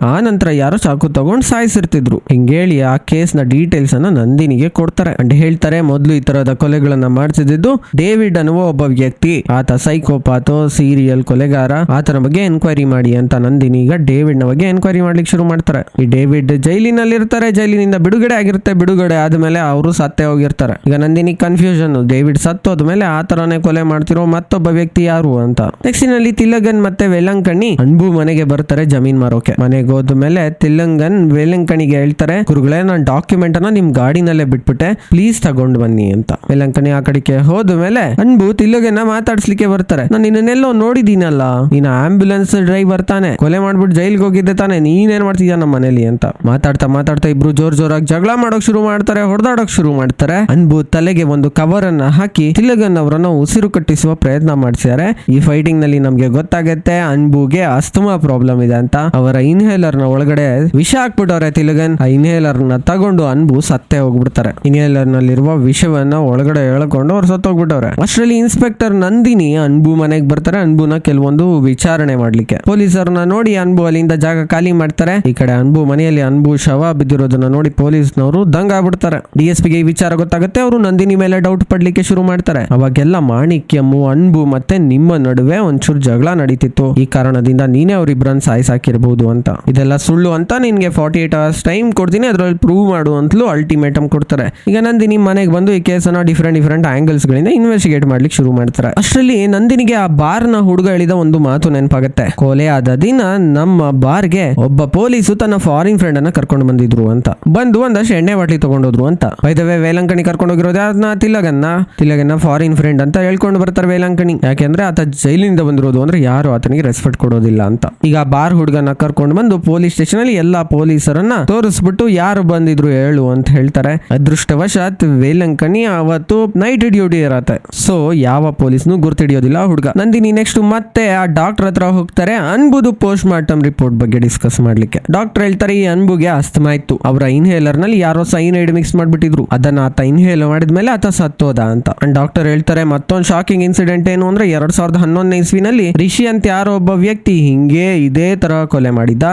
ಆ ನಂತರ ಯಾರೋ ಚಾಕು ತಗೊಂಡು ಸಾಯಿಸಿರ್ತಿದ್ರು. ಹಿಂಗೇಳಿ ಆ ಕೇಸ್ನ ಡೀಟೇಲ್ಸ್ ಅನ್ನ ನಂದಿನಿಗೆ ಕೊಡ್ತಾರೆ. ಅಂಡ್ ಹೇಳ್ತಾರೆ, ಮೊದಲು ಈ ತರಹದ ಕೊಲೆಗಳನ್ನ ಮಾಡ್ತಿದ್ದು ಡೇವಿಡ್ ಅನ್ನುವ ಒಬ್ಬ ವ್ಯಕ್ತಿ. ಆತ ಸೈಕೋಪಾತೋ, ಸೀರಿಯಲ್ ಕೊಲೆಗಾರ. ಆತನ ಬಗ್ಗೆ ಎನ್ಕ್ವೈರಿ ಮಾಡಿ ಅಂತ ನಂದಿನಿ ಈಗ ಡೇವಿಡ್ನ ಬಗ್ಗೆ ಎನ್ಕ್ವೈರಿ ಮಾಡ್ಲಿಕ್ಕೆ ಶುರು ಮಾಡ್ತಾರೆ. ಈ ಡೇವಿಡ್ ಜೈಲಿನಲ್ಲಿ ಇರ್ತಾರೆ ಜೈಲಿನಿಂದ ಬಿಡುಗಡೆ ಆಗಿರುತ್ತೆ. ಬಿಡುಗಡೆ ಆದ್ಮೇಲೆ ಅವರು ಸತ್ತೇ ಹೋಗಿರ್ತಾರೆ. ಈಗ ನಂದಿನಿ ಕನ್ಫ್ಯೂಷನ್ ಡೇವಿಡ್ ಸತ್ತೋದ್ಮೇಲೆ ಆ ತರನೇ ಕೊಲೆ ಮಾಡ್ತಿರೋ ಮತ್ತೊಬ್ಬ ವ್ಯಕ್ತಿ ಯಾರು ಅಂತ. ನೆಕ್ಸ್ಟ್ ತಿಲಗನ್ ಮತ್ತೆ ವೆಲ್ಲಂಕಣ್ಣಿ ಅನ್ಬು ಮನೆಗೆ ಬರ್ತಾರೆ ಜಮೀನ್ ಮಾರೋಕೆ. ಮನೆಗೆ ಹೋದ್ಮೇಲೆ ತಿಲ್ಲಂಗನ್ ವೇಲಂಕಣಿಗೆ ಹೇಳ್ತಾರೆ, ಗುರುಗಳೇ, ನಾನು ಡಾಕ್ಯುಮೆಂಟ್ ಅನ್ನ ನಿಮ್ ಗಾಡಿನಲ್ಲೇ ಬಿಟ್ಬಿಟ್ಟೆ ಪ್ಲೀಸ್ ತಗೊಂಡ್ ಬನ್ನಿ ಅಂತ. ವೇಲಂಕಣಿ ಆ ಕಡೆಗೆ ಹೋದ್ಮೇಲೆ ಅನ್ಬು ತಿಲ್ಲಗನ್ನ ಮಾತಾಡ್ಸ್ಲಿಕ್ಕೆ ಬರ್ತಾರೆ. ನಾನು ನಿನ್ನೆಲ್ಲೋ ನೋಡಿದೀನಲ್ಲ. ನೀನ್ ಆಂಬ್ಯುಲೆನ್ಸ್ ಡ್ರೈವರ್ ತಾನೆ. ಕೊಲೆ ಮಾಡ್ಬಿಟ್ಟು ಜೈಲ್ಗೆ ಹೋಗಿದ್ದೆ ತಾನೆ. ನೀನೇನ್ ಮಾಡ್ತಿದ್ಯಾ ನಮ್ಮ ಮನೇಲಿ? ಅಂತ ಮಾತಾಡ್ತಾ ಮಾತಾಡ್ತಾ ಇಬ್ರು ಜೋರ್ ಜೋರಾಗಿ ಜಗಳ ಮಾಡೋಕ್ ಶುರು ಮಾಡ್ತಾರೆ, ಹೊಡೆದಾಡೋಕ್ ಶುರು ಮಾಡ್ತಾರೆ. ಅನ್ಬು ತಲೆಗೆ ಒಂದು ಕವರ್ ಅನ್ನ ಹಾಕಿ ತಿಲಗನ್ ಅವರನ್ನ ಉಸಿರು ಕಟ್ಟಿಸುವ ಪ್ರಯತ್ನ ಮಾಡ್ಸಿದ್ದಾರೆ ಈ ಫೈಟಿಂಗ್ನಲ್ಲಿ ನಮ್ಗೆ ಗೊತ್ತಾಗತ್ತೆ, ಅನ್ಬುಗೆ ಅಸ್ತಮಾ ಪ್ರಾಬ್ಲಮ್ ಇದೆ ಅಂತ. ಅವರ ಇನ್ಹೇಲರ್ನ ಒಳಗಡೆ ವಿಷ ಹಾಕ್ಬಿಟ್ಟವ್ರೆ ತಿಲಗನ್. ಆ ಇನ್ಹೇಲರ್ನ ತಗೊಂಡು ಅನ್ಬು ಸತ್ತೇ ಹೋಗ್ಬಿಡ್ತಾರೆ. ಇನ್ಹೇಲರ್ ನಲ್ಲಿರುವ ವಿಷವನ್ನ ಒಳಗಡೆ ಎಳ್ಕೊಂಡು ಅವ್ರು ಸತ್ತೋಗ್ಬಿಟ್ಟವ್ರೆ. ಅಷ್ಟರಲ್ಲಿ ಇನ್ಸ್ಪೆಕ್ಟರ್ ನಂದಿನಿ ಅನ್ಬು ಮನೆಗೆ ಬರ್ತಾರೆ. ಅನ್ಬುನ ಕೆಲವೊಂದು ವಿಚಾರಣೆ ಮಾಡ್ಲಿಕ್ಕೆ. ಪೊಲೀಸರನ್ನ ನೋಡಿ ಅನ್ಬು ಅಲ್ಲಿಂದ ಜಾಗ ಖಾಲಿ ಮಾಡ್ತಾರೆ. ಈ ಕಡೆ ಅನ್ಬು ಮನೆಯಲ್ಲಿ ಅನ್ಬು ಶವ ಬಿದ್ದಿರೋದನ್ನ ನೋಡಿ ಪೊಲೀಸ್ನವರು ದಂಗ ಆಗ್ಬಿಡ್ತಾರೆ. ಡಿ ಎಸ್ ಪಿಗೆ ವಿಚಾರ ಗೊತ್ತಾಗುತ್ತೆ. ಅವರು ನಂದಿನಿ ಮೇಲೆ ಡೌಟ್ ಪಡ್ಲಿಕ್ಕೆ ಶುರು ಮಾಡ್ತಾರೆ. ಅವಾಗೆಲ್ಲ ಮಾಣಿಕ್ಯಮ್ಮು, ಅನ್ಬು ಮತ್ತೆ ನಿಮ್ಮ ನಡುವೆ ಒಂಚೂರು ಜಗಳ ನಡೀತಿತ್ತು. ಈ ಕಾರಣದಿಂದ ನೀನೇ ಅವ್ರಿಬ್ರನ್ ಸಾಯಿಸಾಕಿರ್ಬೋದು ಅಂತ. ಇದೆಲ್ಲ ಸುಳ್ಳು ಅಂತ ನಿನ್ಗೆ ಫಾರ್ಟಿ ಏಟ್ ಅವರ್ಸ್ ಟೈಮ್ ಕೊಡ್ತೀನಿ, ಅದ್ರಲ್ಲಿ ಪ್ರೂವ್ ಮಾಡು ಅಂತಲೂ ಅಲ್ಟಿಮೇಟಮ್ ಕೊಡ್ತಾರೆ. ಈಗ ನಂದಿನಿ ಮನೆಗೆ ಬಂದು ಈ ಕೇಸನ್ನ ಡಿಫ್ರೆಂಟ್ ಡಿಫ್ರೆಂಟ್ ಆಂಗಲ್ಸ್ ಗಳಿಂದ ಇನ್ವೆಸ್ಟಿಗೇಟ್ ಮಾಡ್ಲಿಕ್ಕೆ ಶುರು ಮಾಡ್ತಾರೆ. ಅಷ್ಟರಲ್ಲಿ ನಂದಿನಿಗೆ ಆ ಬಾರ್ನ ಹುಡುಗ ಹೇಳಿದ ಒಂದು ಮಾತು ನೆನಪಾಗುತ್ತೆ. ಕೊಲೆ ಆದ ದಿನ ನಮ್ಮ ಬಾರ್ಗೆ ಒಬ್ಬ ಪೊಲೀಸು ತನ್ನ ಫಾರಿನ್ ಫ್ರೆಂಡ್ ಅನ್ನ ಕರ್ಕೊಂಡು ಬಂದಿದ್ರು ಅಂತ. ಬಂದು ಒಂದಷ್ಟು ಎಣ್ಣೆ ಬಾಟ್ಲಿ ತಗೊಂಡೋದ್ರು ಅಂತ. ಬೈದವೆ ವೇಲಂಕಣಿ ಕರ್ಕೊಂಡು ಹೋಗಿರೋದು ಅದನ್ನ ತಿಲಗನ್ನ ತಿಲಗನ್ನ ಫಾರಿನ್ ಫ್ರೆಂಡ್ ಅಂತ ಹೇಳ್ಕೊಂಡು ಬರ್ತಾರೆ ವೇಲಂಕಣಿ ಯಾಕೆಂದ್ರೆ ಆತ ಜೈಲಿನಿಂದ ಬಂದಿರೋದು ಅಂದ್ರೆ ಯಾರು ಆತನಿಗೆ ರೆಸ್ಪೆಕ್ಟ್ ಕೊಡೋದಿಲ್ಲ ಅಂತ. ಈಗ ಬಾರ್ ಹುಡುಗನ ಕರ್ಕೊಂಡು ಬಂದು ಪೊಲೀಸ್ ಸ್ಟೇಷನ್ ಅಲ್ಲಿ ಎಲ್ಲಾ ಪೊಲೀಸರನ್ನ ತೋರಿಸ್ಬಿಟ್ಟು ಯಾರು ಬಂದಿದ್ರು ಹೇಳು ಅಂತ ಹೇಳ್ತಾರೆ. ಅದೃಷ್ಟವಶಾತ್ ವೇಲಂಕಣಿ ಅವತ್ತು ನೈಟ್ ಡ್ಯೂಟಿ ಇರತ್ತೆ. ಸೊ ಯಾವ ಪೊಲೀಸ್ನು ಗುರ್ತಿಡಿಯೋದಿಲ್ಲ ಹುಡುಗ. ನಂದಿನಿ ನೆಕ್ಸ್ಟ್ ಮತ್ತೆ ಆ ಡಾಕ್ಟರ್ ಹತ್ರ ಹೋಗ್ತಾರೆ. ಅನ್ಬುದು ಪೋಸ್ಟ್ ಮಾರ್ಟಮ್ ರಿಪೋರ್ಟ್ ಬಗ್ಗೆ ಡಿಸ್ಕಸ್ ಮಾಡ್ಲಿಕ್ಕೆ. ಡಾಕ್ಟರ್ ಹೇಳ್ತಾರೆ, ಈ ಅನ್ಬುಗೆ ಅಸ್ತಮಾ ಇತ್ತು ಅವರ ಇನ್ಹೇಲರ್ನಲ್ಲಿ ಯಾರೋ ಸೈನೈಡ್ ಮಿಕ್ಸ್ ಮಾಡ್ಬಿಟ್ಟಿದ್ರು. ಅದನ್ನ ಆತ ಇನ್ಹೇಲ್ ಮಾಡಿದ್ಮೇಲೆ ಆತ ಸತ್ತೋದ ಅಂತ. ಡಾಕ್ಟರ್ ಹೇಳ್ತಾರೆ, ಮತ್ತೊಂದು ಶಾಕಿಂಗ್ ಇನ್ಸಿಡೆಂಟ್ ಏನು ಅಂದ್ರೆ ಎರಡ್ ಸಾವಿರದ ಹನ್ನೊಂದನೇ ಇಸ್ವಿನಲ್ಲಿ ರಿಷಿ ಅಂತ ಯಾರೋ ಒಬ್ಬ ವ್ಯಕ್ತಿ ಹಿಂಗೆ ಇದೇ ತರ ಕೊಲೆ ಮಾಡಿ ಮಾಡಿದ್ದ.